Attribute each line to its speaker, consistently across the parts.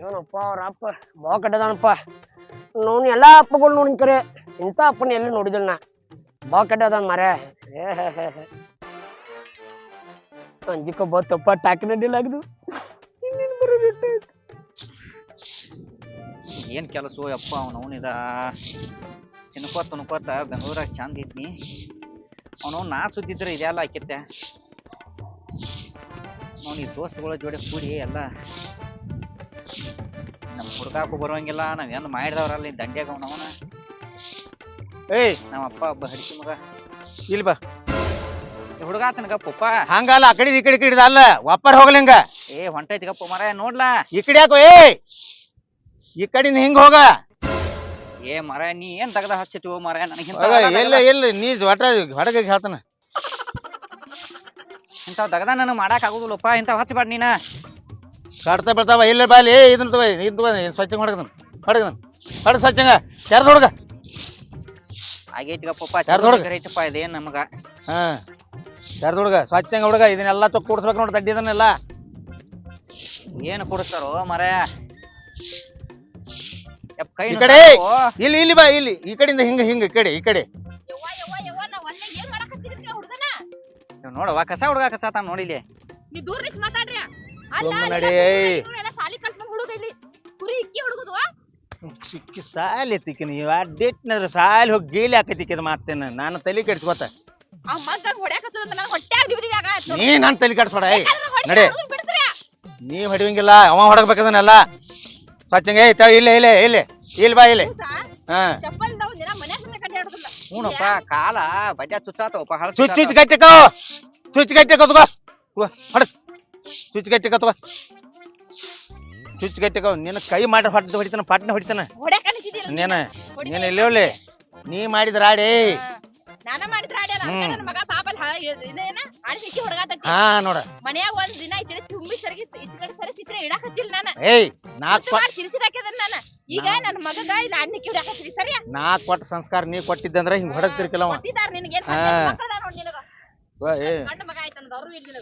Speaker 1: ಏನಪ್ಪ ಅವ್ರ ಅಪ್ಪ ಬಾ ಕಟ್ಟದಾನಪ್ಪ ನೋನ್ ಎಲ್ಲಾ ಅಪ್ಪಗಳು ನೋಡಿನ ಕರೆ ಇಂಥ ಅಪ್ಪನ ಎಲ್ಲಿ ನೋಡಿದಿಲ್ಲ ನಾ ಬಾ ಕಟ್ಟದಾನ ಮರ ಏ ಹೇ ಹೇ ಹೇ. ಅಂಜಿಕ ಬತ್ತಪ್ಪ ಟಾಕಿನ ಡಿಲಾಗ್ದು ಇನ್ನೇನು
Speaker 2: ಏನ್ ಕೆಲಸ ಯಪ್ಪ ಅವನು ಅವನಿದ ತಿನ್ಕೋತ ತಿನ್ಕೋತ ಬೆಂಗಳೂರಾಗ ಚಂದ ಇದ್ನಿ ಅವನು ನಾ ಸುದ್ದಿದ್ರೆ ಇದೆಲ್ಲ ಹಾಕಿತ್ತೆ ಅವ್ನು ಈ ದೋಸ್ತಗಳ ಜೋಡಿ ಕೂಡಿ ಎಲ್ಲ ನಮ್ಮ ಹುಡುಗಾಕು ಬರೋಂಗಿಲ್ಲ ನಾವೇನು ಮಾಡಿದವ್ರಲ್ಲ ದಂಡ್ಯಾಗ ಅವನ ಅವನ. ಏಯ್ ನಮ್ಮ ಅಪ್ಪ ಒಬ್ಬ ಹಡಿಸಿ ಮಗ.
Speaker 3: ಇಲ್ಲಿ ಬಾ.
Speaker 2: ಹುಡುಗ ಆತನಗ ಪಪ್ಪ
Speaker 3: ಹಂಗಲ್ಲ ಆ ಕಡೆ ಈ ಕಡೆ ಅಲ್ಲ ವಾಪರ್ ಹೋಗ್ಲಿಂಗ
Speaker 2: ಏ ಹೊಂಟೈತಿ ಗಪ್ಪ ಮರ ನೋಡ್ಲಾ.
Speaker 3: ಈ ಕಡೆ ಯಾಕೋ ಏ ಈ ಕಡೆಯಿಂದ ಹಿಂಗ ಹೋಗ?
Speaker 2: ಏ ಮರ ನೀ ಏನ್ ತಗದ ಹಚ್ಚಿಟ್ಟು ಮರ?
Speaker 3: ನನಗೆ
Speaker 2: ನನಗಿಂತ
Speaker 3: ಎಲ್ಲ ಎಲ್ಲ ನೀ ಒಟ ಹೊಡಗ ಹೇಳ್ತಾನ.
Speaker 2: ಇಂಥವ್ ತಗದ ನನಗೆ ಮಾಡಕ್ ಆಗುದಿಲ್ಲಪ್ಪ ಇಂಥವ್ ಹಚ್ಚಬೇಡ ನೀನ.
Speaker 3: ಕಡ್ತಾ ಬಿಡ್ತಾವ ಇಲ್ಲ ಬಾಲಿ ಇದನ್ನ ತಗೋ ಇದನ್ನ ತಗೋ ಸ್ವಚ್ಛಂಗ ಹೊಡಗದನ್ ಹೊಡಗದನ್ ಹೊಡ ಸ್ವಚ್ಛಂಗ ಯಾರ್ದು ಹೊಡ್ಗ.
Speaker 2: ಆಗೈತಿಗಪ್ಪ
Speaker 3: ಯಾರ್ದ್ ಹುಡ್ಗ?
Speaker 2: ಐತಪ್ಪ ಇದೇನ್ ನಮಗ.
Speaker 3: ಹಾ ಯಾರ್ದು ಹುಡುಗ ಸ್ವಚ್ಛಂಗ ಹುಡುಗ ಇದನ್ನೆಲ್ಲ ತೊಕ್ ಕೂಡ್ಸ್ಬೇಕು ನೋಡಿ ತಡ್ಡಿ ಇದನ್ನೆಲ್ಲ
Speaker 2: ಏನು ಕೊಡಿಸ್ತಾರೋ ಮರ? ಯಪ್ಪ ಕೈ
Speaker 3: ಈ ಕಡೆ ಇಲ್ಲಿ ಇಲ್ಲಿ ಬಾ ಇಲ್ಲಿ. ಈ ಕಡೆಯಿಂದ ಹಿಂಗ ಹಿಂಗ ಈ ಕಡೆ ಈ ಕಡೆ.
Speaker 4: ಯವ್ವ ಯವ್ವ ಯವ್ವ ನಾ ಒಲ್ಲೆ ಏನ್ ಮಾಡಕತ್ತೀರಿ ಹುಡುಗನ?
Speaker 2: ನೋಡವ ಕಸ ಹುಡುಗ ಕಸಾತ ನೋಡಿಲಿ
Speaker 4: ನೀ ದೂರ ನಿಂತ್ ಮಾತಾಡ್ರಿ. ಅಲ್ಲ
Speaker 3: ಸುಮ್ಮನೆ
Speaker 4: ಎಲ್ಲ
Speaker 3: ನಡಿ.
Speaker 4: ಸುಮ್ನೆ ಎಲ್ಲ ಸಾಲಿ ಹುಡುಗ ಇಲ್ಲಿ. ಕುರಿ ಇಕ್ಕಿ ಹುಡುಗದು
Speaker 3: ಸಿಕ್ಕಿ ಸಾಲಿ ಸಾಲಿ ಹೋಗಿ ಗೇಲಿ ಹಾಕತಿಕ್ಕಿದ ಮಾತೇನ. ನಾನು ತಲೆ ಕೆಡ್ಸ್ಕೊತ
Speaker 4: ಆ ಮಗ್ಗ ಹೊಡ್ಯಾಕತ್ತದ ನನ್ನ ಹೊಟ್ಟೆ ದಿವಿದಿವಿ ಆಗ
Speaker 3: ನೀ ನಾನು ತಲೆ ಕೆಡ್ಸ್ಕೊಡ ಏಯ್. ನಡಿ.
Speaker 4: ನೀ
Speaker 3: ನೀವ್ ಹೊಡಿವಂಗಿಲ್ಲ ಅವ ಹೊಡಗ್ಬೇಕದನ್ನೆಲ್ಲ. ಏ ಇಲ್ಲ ಇಲ್ಲೇ ಇಲ್ಲೇ ಇಲ್ಲೇ ಇಲ್ಲಿ ಬಾ ಇಲ್ಲ. ಹಾ.
Speaker 2: ಹ್ಞೂನಪ್ಪ ಕಾಲ ಬಡ್ಯ ಚುಚ್ಚಾತವಪ್ಪ ಹಳ
Speaker 3: ಚುಚ್ ಚುಚ್ ಗಟ್ಟಿಕೋ ಚುಚ್ ಗಟ್ಟಿಕೋ ತಗೋ ಹೊಡ್ ಚುಚ್ ಗಟ್ಟಿಕೋ ತಗೋ. ಚುಚ್ ಗಟ್ಟಿಕೋ ನಿನ್ನ ಕೈ ಮಾಡಿ ಹೊಡೆದು ಹೊಡಿತಾನ ಪಟ್ನ ಹೊಡಿತಾನ. ನೀನ ನೀನು ಇಲ್ಲಿ ಒಳ್ಳೆ ನೀ ಮಾಡಿದ್ರಾಡಿ ಆಡಿ
Speaker 4: ನಾನ ಮಾಡಿದ್ರ ಆಡ್ಯಾರ ನನ್ನ ಮಗ ಪಾಪ ಇದೇನ? ಆಡಿಸಿ
Speaker 3: ಹಾ ನೋಡ.
Speaker 4: ಮನ್ಯಾಗ ಒಂದ್ ದಿನ ಇದ್ರೆ ತುಂಬಿ ಸರಿಗೆ ಇದ್ ಸರಿ ಚಿತ್ರ ಇಡಾಕತ್ತಿಲ್ಲ ನಾನು. ನಾನ
Speaker 3: ಏಯ್ ನಾಕ್
Speaker 4: ಮಾಡಿ ಸಿರಿಸಿರ್ ಹಾಕ್ಯದನ್ ಈಗ ನನ್ನ ಮಗಗ ಇಲ್ಲ ಅಣ್ಣಕ್ಕೆ ಹಚ್ಚಿರಿ ಸರಿಯಾ?
Speaker 3: ನಾಕ್ ಕೊಟ್ಟ ಸಂಸ್ಕಾರ ನೀ ಕೊಟ್ಟಿದ್ದಂದ್ರ ಹಿಂಗ್ ಹೊಡಗ್ತಿರ್ಕಿಲ್ಲ ಅವ.
Speaker 4: ಕೊಟ್ಟಿದಾರ ನಿನಗೆ ಏನ್. ಮಕ್ಕಳ ನೋಡಿ ನಿನಗ.
Speaker 3: ಏ.
Speaker 4: ಗಂಡ ಮಗ ಆಯ್ತು ಅನ್ನೋದು ಅವ್ರು ಇಲ್ಲ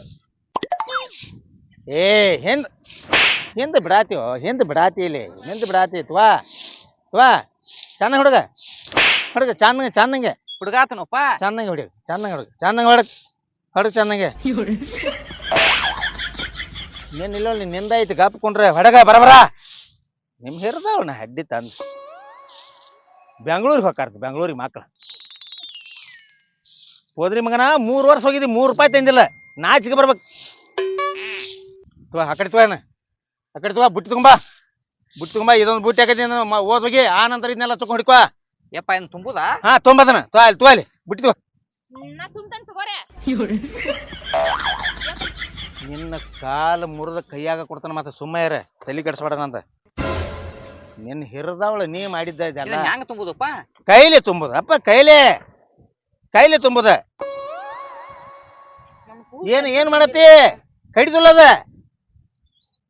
Speaker 3: ಏ ಹಿಂದ್ ಹಿಂದ್ ಬಿಡಾತಿಯೋ ಹಿಂದ್ ಬಿಡಾತಿ ಇಲ್ಲಿ? ಹಿಂದ್ ಬಿಡಾತಿ? ತ್ವಾ ತ್ವಾ ಚಂದ ಹುಡುಗ. ಹುಡುಗ ಚಂದಂಗೆ. ಚಂದಂಗೆ
Speaker 2: ಹುಡುಗಾತನಪ್ಪ
Speaker 3: ಚಂದಂಗೆ ಹುಡುಗ ಚಂದಂಗೆ ಹುಡುಗ ಚಂದಂಗೆ ಹೊಡಕ್ ಹೊಡಕ್ ಚಂದಂಗೆ. ನೀನ್ ಇಲ್ಲ ನಿಂದ ನಿಂದಾಯ್ತು ಗಾಪ್ಕೊಂಡ್ರೆ ಹೊಡಗ ಬರಬರ ನಿಮ್ ಹಿರ್ದವನ ಹಡ್ಡಿ ತಂದ. ಬೆಂಗಳೂರಿಗೆ ಹೋಗಾರ್ದು ಬೆಂಗಳೂರಿಗೆ ಮಕ್ಳು. ಹೋದ್ರಿ ಮಗನ ಮೂರು ವರ್ಷ ಹೋಗಿದ್ದಿ ಮೂರು ರೂಪಾಯಿ ತಂದಿಲ್ಲ. ನಾಚಿಗೆ ಬರ್ಬೇಕು. ತುವ ಆ ಕಡೆ ತುವನ ಆ ಕಡೆ ತುವ ಬುಟ್ಟಿ ತುಂಬಾ ಬುಟ್ಟಿ ತುಂಬಾ ಇದೊಂದು ಬುಟ್ಟಿ ಹಾಕತಿ ಹೋಗಿ ಆ ನಂತರ ಇದನ್ನೆಲ್ಲ ತಗೊಂಡಿಕ್ವ ಹಿಡ್ಕೊ.
Speaker 2: ಯಪ್ಪ ಏನ್ ತುಂಬುದಾ?
Speaker 3: ಹಾ ತುಂಬದನ ತೋ ಅಲ್ಲಿ ತೋ ಅಲ್ಲಿ ಬುಟ್ಟಿ ತಗೋ.
Speaker 4: ನಾ ತುಂಬ್ತಾನೆ ತಗೋರೆ.
Speaker 3: ನಿನ್ನ ಕಾಲು ಮುರಿದ ಕೈಯಾಗ ಕೊಡ್ತಾನ ಮತ್ತೆ ಸುಮ್ಮನೆ ತಲೆ ಕೆಡ್ಸ್ಬೇಡಣ ಅಂತ. ನಿನ್ನ ಹಿರಿದವಳು ನೀ ಮಾಡಿದ್ದ ಇದೆಲ್ಲ.
Speaker 2: ಇದನ್ನ ಹೆಂಗ್ ತುಂಬುದಪ್ಪ?
Speaker 3: ಕೈಲಿ ತುಂಬುದ. ಅಪ್ಪ ಕೈಲಿ. ಕೈಲಿ ತುಂಬುದ. ಏನ್ ಏನ್ ಮಾಡತ್ತಿ? ಕಡಿದುಲ್ಲದ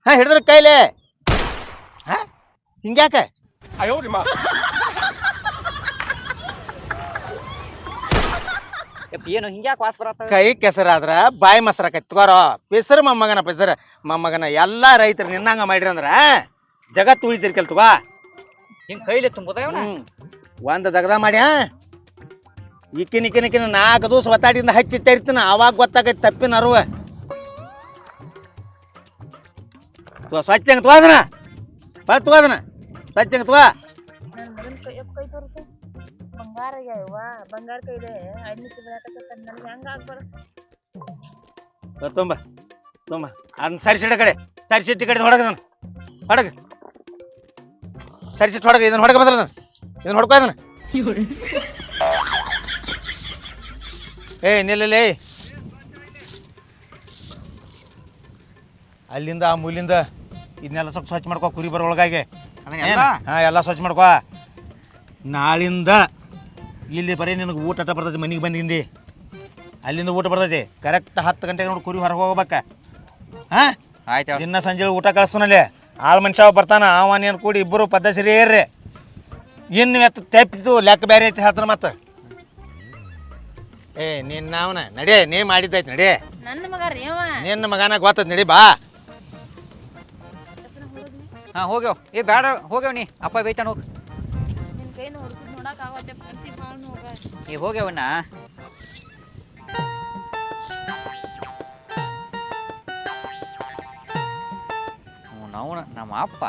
Speaker 3: ಹಾ ಹಿಡಿದ್ರ ಕೈಲಿ. ಹಾ ಹಿಂಗ್ಯಾಕ?
Speaker 2: ಯಪ್ಪ ಏನು ಹಿಂಗ್ಯಾಕ ವಾಸ ಬರತ್ತ
Speaker 3: ಕೈ ಕೆಸರಾದ್ರ ಬಾಯಿ ಮೊಸರಾಕೈತಿ. ತಗೋರೋ ಪೆಸರು ಮೊಮ್ಮಗನ ಪೆಸರ ಮೊಮ್ಮಗನ ಎಲ್ಲಾ ರೈತರು ನಿನ್ನಂಗ ಮಾಡಿರಿ ಅಂದ್ರ ಜಗತ್ತು ಉಳಿತಿರ್ಕಲ್ ತಗೋ.
Speaker 2: ಹಿಂಗ್ ಕೈಲಿ ತುಂಬುದ ಇವನ.
Speaker 3: ಒಂದ್ ದಗದ ಮಾಡ್ಯಾ ಇಕ್ಕಿನ ಇಕ್ಕಿನ ಇಕ್ಕಿನ ನಾಲ್ಕು ದಿವಸ ಒತ್ತಾಡಿಂದ ಹಚ್ಚಿ ತೆರಿತಿನ ಅವಾಗ ಗೊತ್ತಾಗೈತಿ ತಪ್ಪಿನ ಅರುವ. ಸ್ವಚ್ಛಂಗ ತಗೋದನ ಬಾ ತಗೋದನ ಸ್ವಚ್ಛಂಗ ತಗೋ?
Speaker 4: ಬಂಗಾರ ಬಂಗಾರ ಕೈ ಇದೆ ಅಡ್ಮಿಟ್ ಬರಕತ್ತ ನನಗೆ ಹೆಂಗ ಆಗ್ಬಾರ್ದು?
Speaker 3: ತಗೋ ತುಂಬ ತುಂಬ. ಅದನ್ನ ಸರಿಸಿಡ ಕಡೆ ಸರಿಸಿಟ್ಟು ಕಡೆ ಹೊಡಗ ನಾನು. ಹೊಡಗ. ಸರಿಸಿಟ್ಟು ಹೊಡಗ ಇದನ್ನ ಹೊಡಗ ನಾನು. ಇದನ್ನ ಹೊಡ್ಕೊ ಇದನ್ನ ಏ ನಿಲ್ಲಲೇ ಅಲ್ಲಿಂದ ಆ ಮೂಲಿಂದ ಇದನ್ನೆಲ್ಲ ಸ್ವಲ್ಪ ಸ್ವಚ್ಛ ಮಾಡ್ಕೋ ಕುರಿ ಬರೋ ಒಳಗಾಗಿ. ಹಾ ಎಲ್ಲ ಸ್ವಚ್ಛ ಮಾಡ್ಕೋ. ನಾಳಿಂದ ಇಲ್ಲಿ ಬರೀ ನಿನಗೆ ಊಟ ಅಟ ಬರ್ತೈತಿ ಮನೆಗೆ ಬಂದಿಂದಿ ಅಲ್ಲಿಂದ ಊಟ ಬರ್ತೈತಿ. ಕರೆಕ್ಟ್ ಹತ್ತು ಗಂಟೆಗೆ ನೋಡಿ ಕುರಿ ಹೊರಗೆ ಹೋಗ್ಬೇಕ. ಹಾ?
Speaker 2: ಆಯ್ತು
Speaker 3: ದಿನ ಸಂಜೆ ಊಟ ಕಳಿಸ್ತಾನಲ್ಲಿ ಆಳು ಮನುಷ್ಯ ಬರ್ತಾನ ಅವ ನೀನು ಕೂಡಿ ಇಬ್ಬರು ಪದ್ಧತಿ ಏರ್ರಿ. ಇನ್ನು ಎತ್ತ ತೆಪ್ಪಿತು ಲೆಕ್ಕ ಬೇರೆ ಐತಿ ಹೇಳ್ತಾನ ಮತ್ತೆ. ಏ ನಿನ್ನ ನಾವನ ನಡಿ ನೀ ಮಾಡಿದ್ದೈತಿ ನಡಿ.
Speaker 4: ನನ್ನ ಮಗ ರೀ ಅವ.
Speaker 3: ನಿನ್ನ ಮಗನ ಗೊತ್ತದ ನಡಿ ಬಾ.
Speaker 2: ಹಾಂ ಹೋಗ್ಯಾವ ಏ ಬೇಡ ಹೋಗ್ಯಾವ ನೀ. ಅಪ್ಪ ಬೈತಾನ ಹೋಗಿ.
Speaker 4: ಆಗತ್ತೆ ಫ್ರೆಂಡ್ಸಿಗೆ ಬಾಳ್ ಹೋಗ
Speaker 2: ನಮ್ಮ ಅಪ್ಪ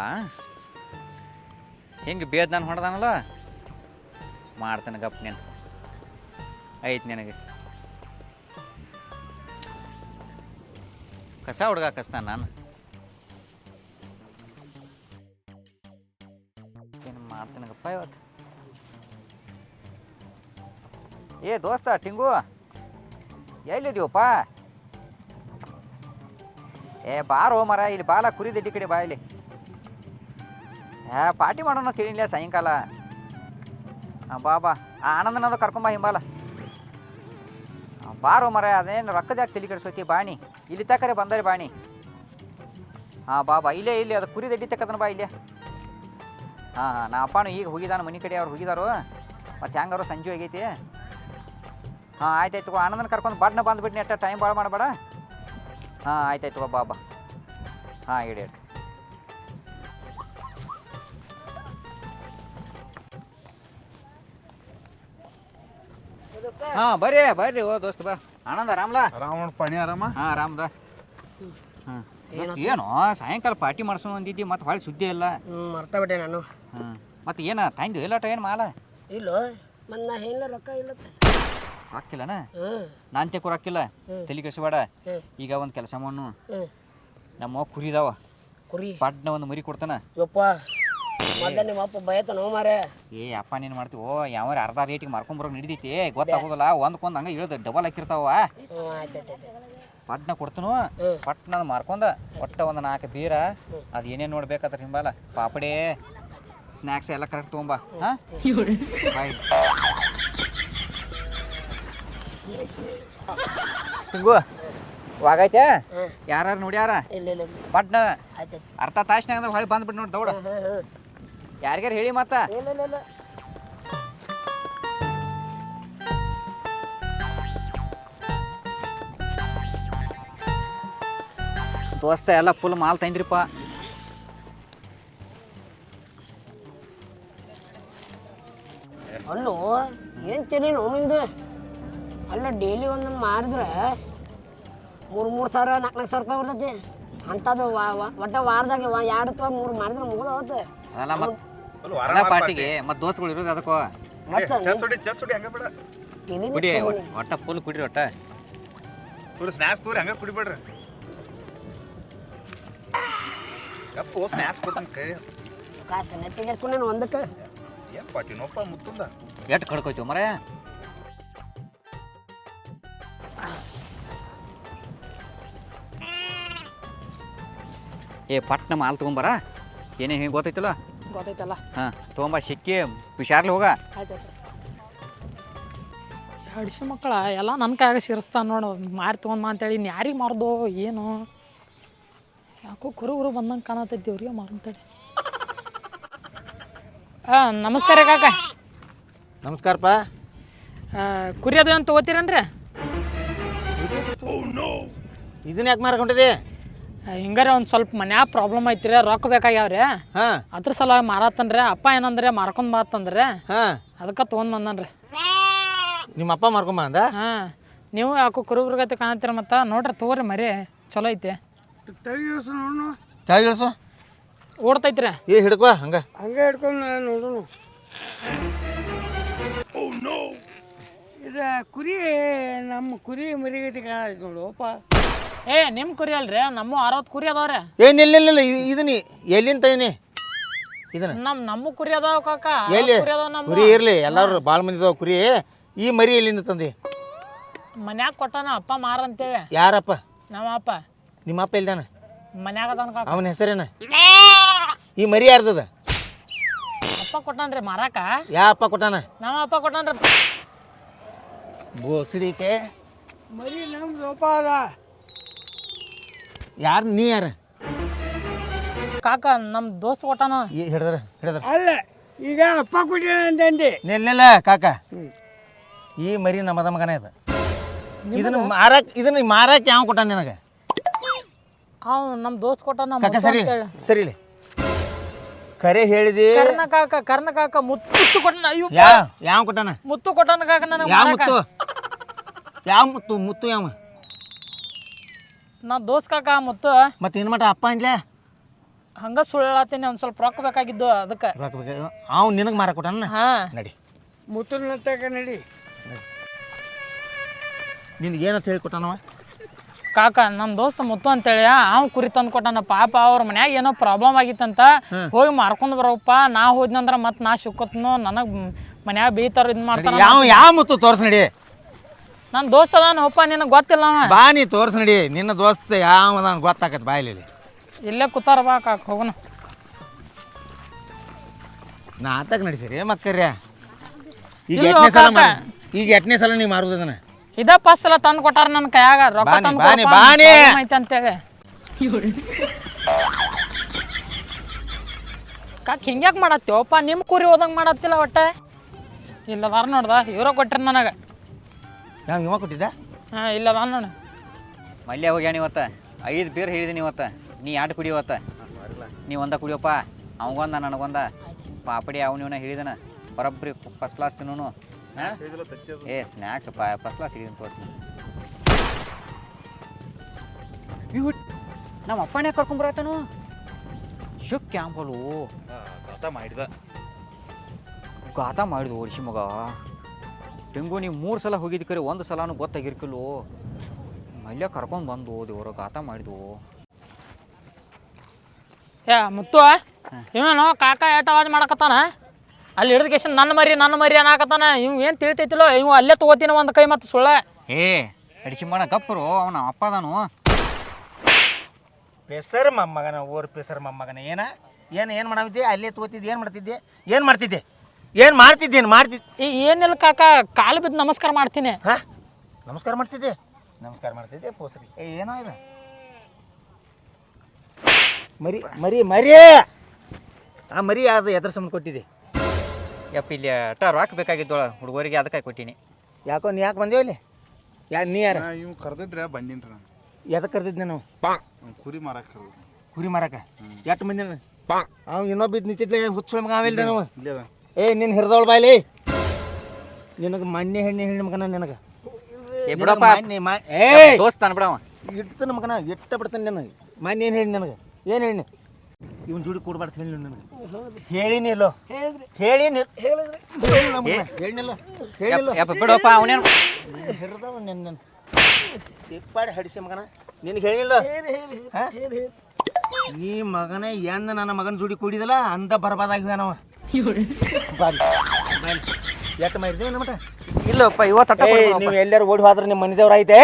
Speaker 2: ಹಿಂಗೆ ಬೇದ್ ನಾನು ಹೊಡೆದಾನಲ್ಲ? ಮಾಡ್ತಾನೆ ಗಪ್ ನೀನು. ಐತ್ ನಿನಗೆ. ಕಸ ಹುಡುಗ ಕಸ್ತಾನ ನಾನು. ಏನು ಮಾಡ್ತಾನಗಪ್ಪ ಇವತ್ತು? ಏ ದೋಸ್ತ, ಟಿಂಗು. ಎಲ್ಲಿದೀವಪ್ಪ ಏ ಬಾರೋ ಮರ, ಇಲ್ಲಿ ಬಾಲ ಕುರಿದಿಡ್ಡಿ ಕಡೆ ಬಾ ಇಲ್ಲಿ. ಏ, ಪಾರ್ಟಿ ಮಾಡೋಣ ತಿಳಿಲಿಲ್ಲ ಸಾಯಂಕಾಲ. ಬಾ ಬಾ. ಆ ಆನಂದನದು ಕರ್ಕೊಂಬ ಹಿಂಬಾಲ. ಬಾರೋ ಮರ, ಅದೇನು ರೊಕ್ಕದ ಯಾಕೆ ತಿಳಿ ಕೆಡಿಸೋತಿ ಬಾಣಿ ಇಲ್ಲಿ ತಕರೆ ಬಂದರೆ ಬಾಣಿ ಹಾಂ ಬಾ ಬಾ. ಇಲ್ಲೇ, ಇಲ್ಲಿ, ಅದು ಕುರಿ ದಡ್ಡಿ ತಕ್ಕದನ ಬಾ ಇಲ್ಲೇ. ಹಾಂ ಹಾಂ ನಾ ಅಪ್ಪನು ಈಗ ಹೋಗಿದಾನ ಮನೆ ಕಡೆ ಅವ್ರು ಹೋಗಿದಾರು. ಮತ್ತು ಹೆಂಗಾರು ಸಂಜೆ ಆಗೈತಿ. ಹಾಂ ಆಯ್ತಾಯ್ತು ತಗೋ. ಆನಂದನ ಕರ್ಕೊಂಡು ಬಡ್ನ ಬಂದ್ಬಿಡ್ನಿ ಅಟ್ಟ. ಟೈಮ್ ಭಾಳ ಮಾಡಬೇಡ. ಹಾಂ ಆಯ್ತಾಯ್ತು ತಗೋ ಬಾ ಬಾ. ಹಾಂ ಇಡಿ ಇಡಿ. ಹಾಂ ಬರ್ರಿ ಬರ್ರಿ. ಓ ದೋಸ್ತ ಬಾ. ಆನಂದ ಆರಾಮ್ಲಾ?
Speaker 5: ರಾವಣ ಪಣಿ ಆರಾಮ?
Speaker 2: ಹಾಂ ಆರಾಮದ ಹಾಂ. ದೋಸ್ತ ಏನು? ಸಾಯಂಕಾಲ ಪಾರ್ಟಿ ಮಾಡ್ಸೋಣ ಅಂದಿದ್ದಿ ಮತ್ತೆ ಭಾಳ ಸುದ್ದಿ ಇಲ್ಲ.
Speaker 1: ಹ್ಞೂ ಮರ್ತಾ ಬಿಟ್ಟೆ ನಾನು.
Speaker 2: ಹಾಂ. ಮತ್ತೆ ಏನು ತಂದು ಇಲ್ಲ ಏನು ಮಾಲ?
Speaker 1: ಇಲ್ಲೋ ಮತ್ತು ನಾ ಏನಿಲ್ಲ ರೊಕ್ಕ ಇಲ್ಲ
Speaker 2: ರೊಕ್ಕಿಲ್ಲನ
Speaker 1: ನಾಂತೆ
Speaker 2: ನಾನು
Speaker 1: ಹಾಕಿಲ್ಲ.
Speaker 2: ತಲೆ ಕೆಡಿಸ್ಬೇಡ. ಈಗ ಒಂದು ಕೆಲಸ ಮಾಡು
Speaker 1: ನಮ್ಮ
Speaker 2: ನಮ್ಮ ಕುರಿದಾವ
Speaker 1: ಕುರಿ
Speaker 2: ಪಡ್ನ ಒಂದು ಮರಿ ಕೊಡ್ತಾನ.
Speaker 1: ಯಪ್ಪ ಮೊದಲ ನಿಮ್ಮ ಅಪ್ಪ ಬಯತ ಮಾರೇ
Speaker 2: ಏ ಅಪ್ಪ ನೀನು ಮಾಡ್ತೀವಿ ಯಾವ ಅರ್ಧ ರೇಟಿಗೆ ಮಾರ್ಕೊಂಬರೋಕೆ ನಡಿದೈತಿ ಗೊತ್ತಾಗೋದಿಲ್ಲ ಒಂದ್ಕೊಂದ್ ಹಂಗೆ ಇಳಿದು ಡಬಲ್ ಹಾಕಿರ್ತಾವ. ಪಟ್ನ ಕೊಡ್ತನು. ಪಟ್ನ ಮಾರ್ಕೊಂಡ ಒಟ್ಟ ಒಂದು ನಾಲ್ಕು ಬೀರ. ಅದು ಏನೇನು ನೋಡ್ಬೇಕಾದ್ರ ಹಿಂಬಾಲ ಪಾಪಡೆ ಸ್ನ್ಯಾಕ್ಸ್ ಎಲ್ಲ ಕರೆಕ್ಟ್ ತೊಗೊಂಬ. ಹಾಂ? ಬಾಯ್. ಹಿಂಗು ವಾಗೈತೆ. ಯಾರು ನೋಡ್ಯಾರ?
Speaker 1: ಆಯ್ತು
Speaker 2: ಅರ್ಧ ತಾಸ್ನಾಗ ಅಂದ್ರೆ ಹೊಳೆ ಬಂದ್ಬಿಟ್ಟು ನೋಡಿ ದೌಡ. ಯಾರಿಗಾರು ಹೇಳಿ ಮತ್ತ? ದೋಸ್ತ ಎಲ್ಲ ಫುಲ್ ಮಾಲ್ ತಂದ್ರಿಪ್ಪ.
Speaker 1: ಅಲ್ಲೋ ಏನು ತಿರಿ ನೋವಿಂದು ಅಲ್ಲ ಡೈಲಿ ಒಂದು ಮಾರಿದ್ರೆ ಮೂರು ಮೂರು ಸಾವಿರ ನಾಲ್ಕು ನಾಲ್ಕು ಸಾವಿರ ರೂಪಾಯಿ ಬರ್ತೈತಿ. ಅಂಥದ್ದು ಒಟ್ಟ ವಾರದಾಗ ಎರಡು ಅಥವಾ ಮೂರು ಮಾರಿದ್ರೆ ಮುಗಿದು ಹೋಗುತ್ತೆ.
Speaker 2: ಅದಲ್ಲ ಮತ್ತೆ ಅಲ್ಲ ಪಾರ್ಟಿಗೆ ಮತ್ತೆ ದೋಸ್ತಗಳು ಇರೋದು ಅದಕ್ಕೋ. ಕುಡಿ ಒಟ್ಟ ಫುಲ್ ಕುಡ್ರಿ ಒಟ್ಟ.
Speaker 5: ತೂರಿ ಸ್ನ್ಯಾಕ್ಸ್ ತೂರಿ ಹಂಗ ಕುಡಿಬೇಡ್ರಿ. ಸ್ನ್ಯಾಕ್ಸ್ ಕೊಡ್ತೀನಿ ಕೈ.
Speaker 1: ಒಂದಕ್ಕೆ
Speaker 5: ಏನ್ ಪಾಟಿ ನೋಪ್ಪ ಮುತ್ತುಂದ.
Speaker 2: ಎಟ್ ಕಡ್ಕೋಯ್ತು ಮರ ಏ ಪಟ್ನ ಮಾಲ್ ತಗೊಂಬರ? ಏನೇ ಹಿಂಗೆ ಗೊತ್ತೈತಲ್ಲ?
Speaker 1: ಗೊತ್ತೈತಲ್ಲ.
Speaker 2: ಹಾಂ ತೊಗೊಂಬ ಸಿಕ್ಕಿ ಹುಷಾರ್ಲಿ ಹೋಗ.
Speaker 1: ಆಯ್ತು
Speaker 6: ಹಡಿಸಿ ಮಕ್ಕಳ ಎಲ್ಲ ನನ್ನ ಕೈಯಾಗ ಸೇರಿಸ್ತಾನ ನೋಡು ಮಾರಿ ಮಾ ಅಂತೇಳಿ ಇನ್ನು ಯಾರಿಗೆ ಮಾರ್ದೋ ಏನು? ಯಾಕೋ ಕುರು ಕುರು ಬಂದಂಗೆ ಕಾಣತೈತಿ ಇವ್ರಿಗೆ ಮಾರಂತೇಳಿ ಹಾಂ ನಮಸ್ಕಾರ ಕಾಕ.
Speaker 3: ನಮಸ್ಕಾರಪ್ಪ.
Speaker 6: ಪಾ ಕುರಿ ಅದು ಏನು ತೊಗೋತೀರೇನ್ರಿ?
Speaker 3: ಇದನ್ನ ಯಾಕೆ ಮಾರ್ಕೊಂಡಿದೆ?
Speaker 6: ಹಿಂಗಾರೆ ಒಂದು ಸ್ವಲ್ಪ ಮನ್ಯಾಗ ಪ್ರಾಬ್ಲಮ್ ಐತ್ರಿ ರೊಕ್ಕ ಬೇಕಾಗ್ಯಾವ್ರಿ.
Speaker 3: ಹಾಂ.
Speaker 6: ಅದ್ರ ಸಲುವಾಗಿ ಮಾರತ್ತನ್ರಿ ಅಪ್ಪ ಏನಂದ್ರೆ ಮಾರ್ಕೊಂಡ್ ಮಾತಂದ್ರೆ
Speaker 3: ಹಾಂ.
Speaker 6: ಅದಕ್ಕೆ ತೊಗೊಂಡ್ ಬಂದನ್ರಿ.
Speaker 3: ನಿಮ್ಮ ಅಪ್ಪ ಮಾರ್ಕೊಂಬ ಅಂದ
Speaker 6: ಹಾ. ನೀವು ಯಾಕೋ ಕುರುಬುರ್ಗತಿ ಕಾಣತ್ತೀರ ಮತ್ತ? ನೋಡ್ರಿ ತಗೋರಿ ಮರಿ ಚಲೋ ಐತಿ.
Speaker 3: ಇಳಿಸು
Speaker 6: ಓಡ್ತೈತ್ರಿ.
Speaker 3: ಏ ಹಿಡ್ಕೋ ಹಂಗ.
Speaker 1: ಹಂಗೆ ಹಿಡ್ಕೊಂಡು ನೋಡೋಣ ಇದು ಕುರಿ ನಮ್ಮ ಕುರಿ ಮರಿಗತಿ ನೋಡು ನೋಡುಪ್ಪ
Speaker 6: ಏ ನಿಮ್ಮ ಕುರಿ ಅಲ್ರಿ? ನಮ್ಮ ಅರವತ್ತು ಕುರಿ ಅದಾವ್ರಿ.
Speaker 3: ಏನ್ ಇಲ್ಲ ಇಲ್ಲ ಇದನ್ನಿ ಎಲ್ಲಿಂದ ಇದೀನಿ. ಇದನ್ನ
Speaker 6: ನಮ್ ನಮ್ಮ ಕುರಿ ಅದಾವ ಕಾಕ.
Speaker 3: ಎಲ್ಲಿ?
Speaker 6: ಕುರಿ ಅದಾವ ನಮ್ಮ
Speaker 3: ಕುರಿ ಇರ್ಲಿ ಎಲ್ಲಾರು ಭಾಳ ಮಂದಿ ಇದಾವ ಕುರಿ. ಈ ಮರಿ ಎಲ್ಲಿಂದ ತಂದಿ?
Speaker 6: ಮನ್ಯಾಗ ಕೊಟ್ಟಾನ ಅಪ್ಪ ಮಾರ ಅಂತೇಳಿ.
Speaker 3: ಯಾರಪ್ಪ?
Speaker 6: ನಮ್ಮ ಅಪ್ಪ.
Speaker 3: ನಿಮ್ಮ ಅಪ್ಪ ಇಲ್ದಾನ
Speaker 6: ಮನ್ಯಾಗ ಅದಾನ ಕಾಕ.
Speaker 3: ಅವನ ಹೆಸರೇನ? ಈ ಮರಿ ಯಾರ್ದದ?
Speaker 6: ಅಪ್ಪ ಕೊಟ್ಟಾನ್ರಿ ಮಾರಾಕ.
Speaker 3: ಯಾ ಅಪ್ಪ ಕೊಟ್ಟಾನ?
Speaker 6: ನಮ್ಮ ಅಪ್ಪ ಕೊಟ್ಟಾನ್ರಿ.
Speaker 3: ಬೋಸಡಿಕೆ
Speaker 1: ಮರಿ ನಮ್ದು ಅದ
Speaker 3: ಯಾರು ನೀ ಯಾರ?
Speaker 6: ಕಾಕ ನಮ್ಮ ದೋಸ್ತ ಕೊಟ್ಟಾನ
Speaker 3: ಹಿಡದ್ರ ಹಿಡದ್ರ.
Speaker 1: ಅಲ್ಲ
Speaker 7: ಈಗ ಅಪ್ಪ ಕೊಟ್ಟಿಲ್ಲ ಅಂತಂದೆ.
Speaker 3: ನಿಲ್ಲ ಕಾಕ. ಈ ಮರಿ ನಮ್ಮದ ಮಗನೇ ಇದು ಇದನ್ನ ಮಾರಕ್ ಇದನ್ನ ಮಾರಕ್ ಯಾವ ಕೊಟ್ಟ ನಿನಗೆ?
Speaker 6: ಅವ್ ನಮ್ಮ ದೋಸ್ತ್ ಕೊಟ್ಟಾನ ನಮ್ಮ
Speaker 3: ಕಾಕ ಸರಿ ಸರಿ ಕರೆ ಹೇಳಿದಿ.
Speaker 6: ಕರ್ನ ಕಾಕ ಕರ್ನ ಕಾಕ ಮುತ್ತು ಕೊಟ್ಟನ ಅಯ್ಯೋ
Speaker 3: ಯಾವ ಯಾವ ಕೊಟ್ಟನ?
Speaker 6: ಮುತ್ತು ಕೊಟ್ಟಾನ ಕಾಕ ನನಗೆ
Speaker 3: ಯಾವ ಮುತ್ತು? ಯಾವ ಮುತ್ತು ಮುತ್ತು ಯಾವ?
Speaker 6: ನಾ ದೋಸ್ತ್ ಕಾಕ ಮುತ್ತು
Speaker 3: ಮತ್ತೆ ಏನ್ ಮಾಡ ಅಪ್ಪ ಅಂದ್ಲೆ?
Speaker 6: ಹಂಗ ಸುಳ್ಳಾತೀನಿ ಒಂದು ಸ್ವಲ್ಪ ರೊಕ್ಕ ಬೇಕಾಗಿದ್ದು ಅದಕ್ಕೆ.
Speaker 3: ರೊಕ್ಕ ಬೇಕು ಅವ್ ನಿನಗೆ ಮಾರ ಕೊಟ್ಟನ?
Speaker 6: ಹಾ.
Speaker 3: ನಡಿ.
Speaker 7: ಮುತ್ತನ ತಕ ನಡಿ.
Speaker 3: ನಿನ್ಗೆ ಏನಂತ ಹೇಳಿ ಕೊಟ್ಟನವ?
Speaker 6: ಕಾಕ ನಮ್ಮ ದೋಸ್ತ ಮುತ್ತು ಅಂತೇಳಿ ಅವ್ ಕುರಿ ತಂದು ಕೊಟ್ಟಾನ. ಪಾಪ ಅವ್ರ ಮನ್ಯಾಗ ಏನೋ ಪ್ರಾಬ್ಲಮ್ ಆಗಿತ್ತಂತ ಹೋಗಿ ಮಾರ್ಕೊಂಡ್ ಬರೋಪ್ಪ. ನಾ ಹೋದ್ನಂದ್ರ ಮತ್ ನಾ ಸಿಕ್ಕತ್ನು ನನಗ್ ಮನ್ಯಾಗ ಬೀತಾರ ಇದ್ ಮಾಡ್ತಾರ
Speaker 3: ಯಾವ ಯಾವ ಮುತ್ತು ತೋರ್ಸ್ ನಡಿ.
Speaker 6: ನನ್ನ ದೋಸ್ತ ಅದಾನಪ್ಪ ನಿನಗೆ ಗೊತ್ತಿಲ್ಲ ಅವ
Speaker 3: ಬಾ ನೀ ತೋರ್ಸ್ ನಡಿ. ನಿನ್ನ ದೋಸ್ತ ಯಾವ ಅದಾನ ಗೊತ್ತಾಕತ್ ಬಾಯಲ್ಲಿ
Speaker 6: ಇಲ್ಲೇ ಕೂತಾರ ಬಾ ಕಾಕ ಹೋಗೋಣ.
Speaker 3: ನಾಟಕ ನಡೆಸಿರಿ ಮಕ್ಕರ್ಯ ಈಗ
Speaker 6: ಇಲ್ಲೋ
Speaker 3: ಎಟ್ನೇ ಸಲ ಈಗ ಎಟ್ನೇ ಸಲ ನೀ ಮಾರುದನ
Speaker 6: ಇದ ಫಸ್ಟ್ ಸಲ ತಂದು ಕೊಟ್ಟಾರ ನನ್ನ ಕೈಯಾಗ ರೊಕ್ಕ
Speaker 3: ಬಾನಿ,
Speaker 6: ತಂದು
Speaker 3: ಬಾನಿ, ಬಾನಿ.
Speaker 6: ಐತೆ ಅಂತೇಳಿ. ಕಾಕ ಹಿಂಗ್ಯಾಕ್ ಮಾಡತ್ತೀವಪ್ಪ ನಿಮ್ಮ ಕುರಿ ಹೋದಂಗೆ ಮಾಡತ್ತಿಲ್ಲ ಒಟ್ಟೆ. ಇಲ್ಲದಾರ ನೋಡ್ದ ಇವ್ರ ಕೊಟ್ಟಿರ ನನಗೆ.
Speaker 3: ಯಾವ ಇವ ಕೊಟ್ಟಿದ್ದ?
Speaker 6: ಹಾಂ ಇಲ್ಲ ನೋಡು.
Speaker 2: ಮಲ್ಯ ಹೋಗ್ಯಾನ ಇವತ್ತು? ಐದು ಬೀರ್ ಹೇಳಿದೀನಿ ಇವತ್ತು. ನೀ ಎರಡು ಕುಡಿ ಇವತ್ತ? ನೀ ಒಂದ ಕುಡಿಯಪ್ಪ. ಅವಂಗೊಂದ ನನಗೊಂದ ಪಾಪಡಿ ಅವನ ಇವನ ಹೇಳಿದನ. ಬರೋಬ್ಬರಿ ಫಸ್ಟ್ ಕ್ಲಾಸ್ ತಿನ್ನೋನು. ಹಾ? ಏ ಸ್ನ್ಯಾಕ್ಸ್ ಫಸ್ಟ್ ಕ್ಲಾಸ್ ಹಿಡಿದೀನಿ ತೋರಿಸಿ ನಮ್ಮ ಅಪ್ಪನೇ ಕರ್ಕೊಂಬರತನು ಶುಕ್ ಕ್ಯಾಂಪಲು
Speaker 5: ಗಾತ ಮಾಡಿದ.
Speaker 2: ಗಾತ ಮಾಡಿದ ಓಡಿಸಿ ಮಗ. ಟೆಂಗು ನೀವು ಮೂರು ಸಲ ಹೋಗಿದ್ದು ಕರೆ ಒಂದು ಸಲನೂ ಗೊತ್ತಾಗಿರ್ಕಿಲ್ವೋ? ಮಲ್ಯ ಕರ್ಕೊಂಡು ಬಂದು ದೇವ್ರ ಗಾತ ಮಾಡಿದ್ವು.
Speaker 6: ಏ ಮುತ್ತು ಇವನು ಕಾಕ ಏಟ ಅವಾಜ್ ಮಾಡಕತ್ತಾನ? ಅಲ್ಲಿ ಹಿಡಿದ ಕೇಶನ್ ನನ್ನ ಮರಿ ನನ್ನ ಮರಿ ಅನ್ನಕತ್ತಾನ? ಇವ್ ಏನು ತಿಳಿತೈತಿಲ್ಲೋ? ಇವ್ ಅಲ್ಲೇ ತಗೋತೀನಿ ಒಂದು ಕೈ ಮತ್ತು ಸುಳ್ಳ.
Speaker 2: ಏ ಮಾಡ ಗಪ್ಪರು ಅವನ ಅಪ್ಪ ಅದಾನು.
Speaker 3: ಪೆಸರ್ ಮೊಮ್ಮಗನ ಓರ್ ಪೆಸರ್ ಮೊಮ್ಮಗನ ಏನ? ಏನು ಏನು ಮಾಡಿದ್ದೆ ಅಲ್ಲೇ ತಗೋತಿದ್ದೆ ಏನು ಮಾಡ್ತಿದ್ದೆ? ಏನು ಮಾಡ್ತಿದ್ದೆ? ಏನು ಮಾಡ್ತಿದ್ದೀನಿ? ಏನು ಮಾಡ್ತಿದ್ದೆ
Speaker 6: ಈ ಏನಿಲ್ಲ ಕಾಕ ಕಾಲು ಬಿದ್ದು ನಮಸ್ಕಾರ ಮಾಡ್ತೀನಿ.
Speaker 3: ಹಾ? ನಮಸ್ಕಾರ ಮಾಡ್ತಿದ್ದೆ? ನಮಸ್ಕಾರ ಮಾಡ್ತಿದ್ದೆ ಪೋಸ್ರಿ. ಏ ಏನೋ ಇದು? ಮರಿ ಮರಿ ಮರಿ! ಆ ಮರಿ ಅದು ಎದ್ರ ಸಂಬಂಧ ಕೊಟ್ಟಿದ್ದೆ?
Speaker 2: ಯಪ್ಪ ಇಲ್ಲಿ ಅಟ ರೊಕ್ಕ ಬೇಕಾಗಿದ್ದೋಳ ಹುಡುಗರಿಗೆ ಅದಕ್ಕೆ ಕೊಟ್ಟಿನಿ.
Speaker 3: ಯಾಕೋ ನೀ ಯಾಕೆ ಬಂದೇವ ಇಲ್ಲಿ? ಯಾ ನೀ ಯಾರ?
Speaker 5: ಇವ್ ಕರ್ದಿದ್ರೆ ಬಂದಿನ್ರಿ ನಾನು.
Speaker 3: ಎದಕ್ಕೆ ಕರ್ದಿದ್ದೆ ನಾವು?
Speaker 5: ಪಾ ಕುರಿ ಮಾರಕ್ ಕರ್ದಿದ್ದೆ.
Speaker 3: ಕುರಿ ಮಾರಕ? ಎಷ್ಟು ಮಂದಿ ಅವ್ನು ಇನ್ನೊಬ್ಬ ನಿಂತಿದ್ಲೆ ಹುಚ್ಚು ಮಗ ಆಮೇಲೆ ನಾವು
Speaker 5: ಇಲ್ಲ ಅದ
Speaker 3: ಏ ನಿನ್ನ ಹಿರಿದವಳು ಬಾಯ್ಲಿ. ನಿನಗೆ ಮಣ್ಣೆ ಹೆಣ್ಣೆ ಹೆಣ್ಣು ಮಗನ ನಿನಗೆ.
Speaker 2: ಏ ಬಿಡಪ್ಪ.
Speaker 3: ಮಾ- ಏ
Speaker 2: ದೋಸ್ತ ಅನ್ಬಿಡವ
Speaker 3: ಇಡ್ತಾನ ಮಗನ ಇಟ್ಟ ಬಿಡ್ತಾನೆ ನಿನಗೆ. ಮಣ್ಣೆ ಏನು ಹೇಳಿ ನನಗೆ. ಏನು ಹೇಳಿ ಇವನ್ ಜೋಡಿ ಕೊಡ್ಬಾರ್ದು ಹೇಳಿ ನನಗೆ. ಹೇಳಿನಿ ಇಲ್ಲೋ. ಹೇಳಿಲ್ಲ
Speaker 2: ಯಪ್ಪ ಬಿಡಪ್ಪ ಅವನೇನು?
Speaker 3: ಹಿರಿದವ ನಿನ್ನ ತಿಪ್ಪಾಡಿ ಹಡಿಸಿ ಮಗನ. ನಿನಗೆ ಹೇಳಿಲ್ಲ? ಹಾ? ಈ ಮಗನೇ ಎಂದ ನನ್ನ ಮಗನ ಜೋಡಿ ಕೂಡಿದಲ್ಲ ಅಂದ ಬರ್ಬಾದಾಗಿವೆ ನಾವ ಬಾರಿ ಬಾರಿ ಎಟ್ಟು ಮಾಡಿದ್ದೀವಿ ನಮ್ಮ
Speaker 2: ಇಲ್ಲಪ್ಪ ಇವತ್ತು ಅಟ್ಟ
Speaker 3: ನೀವು ಎಲ್ಲರೂ ಓಡಿ ಹೋದ್ರೆ ನಿಮ್ಮ ಮನೆದೇವ್ರ ಐತೆ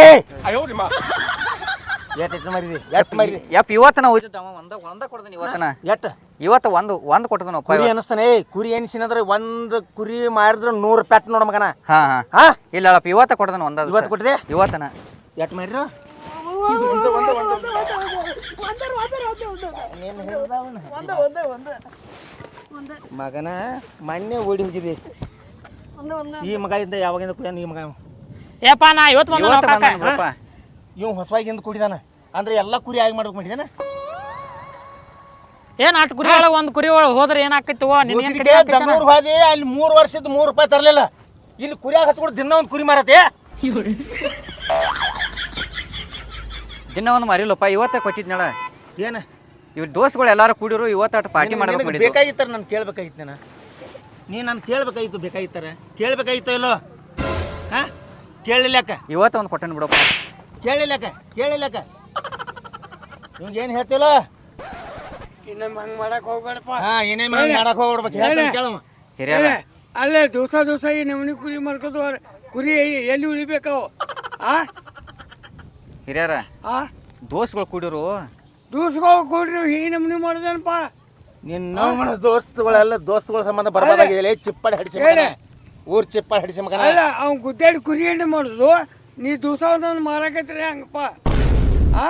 Speaker 3: ಎಟ್ ಎಟ್ಟು ಮಾರಿದಿ ಎಟ್ ಮಾರಿದಿ
Speaker 2: ಯಪ್ಪ ಇವತ್ತು ನಾವು ಹೋಗಿದ್ದ ಅವ ಒಂದ ಒಂದ ಕೊಡ್ದನಿ ಇವತ್ತನ
Speaker 3: ಎಟ್
Speaker 2: ಇವತ್ತು ಒಂದು ಒಂದು ಕೊಟ್ಟದನಪ್ಪ
Speaker 3: ಕುರಿ ಅನಿಸ್ತಾನೆ ಏ ಕುರಿ ಎನಿಸಿನಂದ್ರೆ ಒಂದು ಕುರಿ ಮಾರಿದ್ರೆ ನೂರು ಪೆಟ್ ನೋಡ ಮಗನ
Speaker 2: ಹಾ ಹಾ
Speaker 3: ಇಲ್ಲ
Speaker 2: ಇಲ್ಲಪ್ಪ ಇವತ್ತ ಕೊಡ್ದನ ಒಂದ
Speaker 3: ಇವತ್ತು ಕೊಟ್ಟಿದೆ
Speaker 2: ಇವತ್ತನ
Speaker 3: ಎಟ್ ಮಾರಿರು ಮಗನ ಮೊನ್ನೆ ಓಡಿ ಹೋಗಿದೆ. ಈ ಮಗ ಇಂದ ಯಾವಾಗಿಂದ ಕುಡಿಯಾನ ಈ ಮಗ ಇವ.
Speaker 6: ಏಪ್ಪ ನಾ ಇವತ್ತು ಬಂದ
Speaker 2: ಇವತ್ತು
Speaker 6: ಎಂದು
Speaker 2: ಬಂದನ ಬಿಡಪ್ಪ
Speaker 3: ಇವ್ ಹೊಸವಾಗಿಂದ ಕುಡಿದಾನ. ಅಂದ್ರೆ ಎಲ್ಲ ಕುರಿ ಆಗಿ ಮಾಡ್ಬೇಕು ಮಾಡಿದಾನ.
Speaker 6: ಏನ್ ಅಟ್ ಕುರಿ ಒಳಗೆ ಒಂದ್ ಕುರಿ ಒಳಗೆ ಹೋದ್ರೆ ನಿನ್ ಏನ್ ಕಡಿ ಆಕೈತನ?
Speaker 3: ಬೆಂಗಳೂರು ಹೋದೆ ಅಲ್ಲಿ ಮೂರು ವರ್ಷದ ಮೂರ್ ರೂಪಾಯಿ ತರಲಿಲ್ಲ. ಇಲ್ಲಿ ಕುರಿಯಾಗ ಹಚ್ಕೊಂಡು ದಿನ ಒಂದು ಕುರಿ ಮಾರತ್ತೆ.
Speaker 2: ದಿನ ಒಂದು ಮರಿಲ್ಲಪ್ಪ ಇವತ್ತೇ ಕೊಟ್ಟಿದ್ನಳ
Speaker 3: ಏನ?
Speaker 2: ಇವ್ರ ದೋಸ್ತಗಳು ಎಲ್ಲಾರು ಕೂಡಿರು ಇವತ್ತು ಪಾರ್ಟಿ ಮಾಡಬೇಕು
Speaker 3: ನಿನಗೆ ಬೇಕಾಗಿತ್ತಾರ ನಾನು ಕೇಳ್ಬೇಕಾಗಿತ್ತು ನಾನು ನೀ ನಾನು ಕೇಳ್ಬೇಕಾಗಿತ್ತು ಬೇಕಾಗಿತ್ತಾರ. ಕೇಳ್ಬೇಕಾಗಿತ್ತು ಇಲ್ಲೋ? ಹಾ? ಕೇಳಿಲ್ಲಕ್ಕ
Speaker 2: ಇವತ್ತು ಒಂದು ಕೊಟ್ಟನ್ ಬಿಡಪ್ಪ.
Speaker 3: ಕೇಳಿಲ್ಲಕ್ಕ ಕೇಳಿಲ್ಲಕ್ಕ ನಿಮ್ಗೆ ಏನು ಹೇಳ್ತಿಲ್ಲ?
Speaker 7: ಇನ್ನೊಮ್ಮೆ ಹಂಗೆ ಮಾಡಕ್ ಹೋಗ್ಬೇಡಪ್ಪ.
Speaker 3: ಹಾ ಏನೇನು ಮಾಡಕ್ ಹೋಗ್ಬಿಡ್ಬೇಕು. ಹೇಳ್ತಾನೆ ಕೇಳಮ್ಮ
Speaker 2: ಹಿರಿಯರ.
Speaker 7: ಅಲ್ಲೇ ದಿವಸ ದಿವಸ ಈ ನಮನಿ ಕುರಿ ಮಾಡ್ಕೋದು ಕುರಿ ಎಲ್ಲಿ ಉಳಿಬೇಕಾವು ಆ?
Speaker 2: ಹಿರಿಯರ
Speaker 7: ಆ?
Speaker 2: ದೋಸ್ತಗಳು ಕೂಡಿರು
Speaker 7: ದೂಸ್ಕೋ ಕೊಡ್ರಿ ಈ ನಮನಿ ಮಾಡೋದೇನಪ್ಪ
Speaker 3: ನಿನ್ನ ದೋಸ್ತುಗಳೆಲ್ಲ ದೋಸ್ತುಗಳ ಸಂಬಂಧ ಬರಬಾರ್ದಾಗಿದೆ. ಚಿಪ್ಪಡಿ ಹಡಿಸಿ ಮಗನೇ. ಊರ್ ಚಿಪ್ಪಡಿ ಹಡಿಸಿ ಮಗನ?
Speaker 7: ಅಲ್ಲ ಅವ್ನು ಗುದ್ದಾಡಿ ಕುರಿ ಎಣ್ಣೆ ಮಾಡೋದು. ನೀ ದೂಸ ಒಂದೊಂದು ಮಾರಾಕತ್ರಿ ಹಂಗಪ್ಪ. ಆ?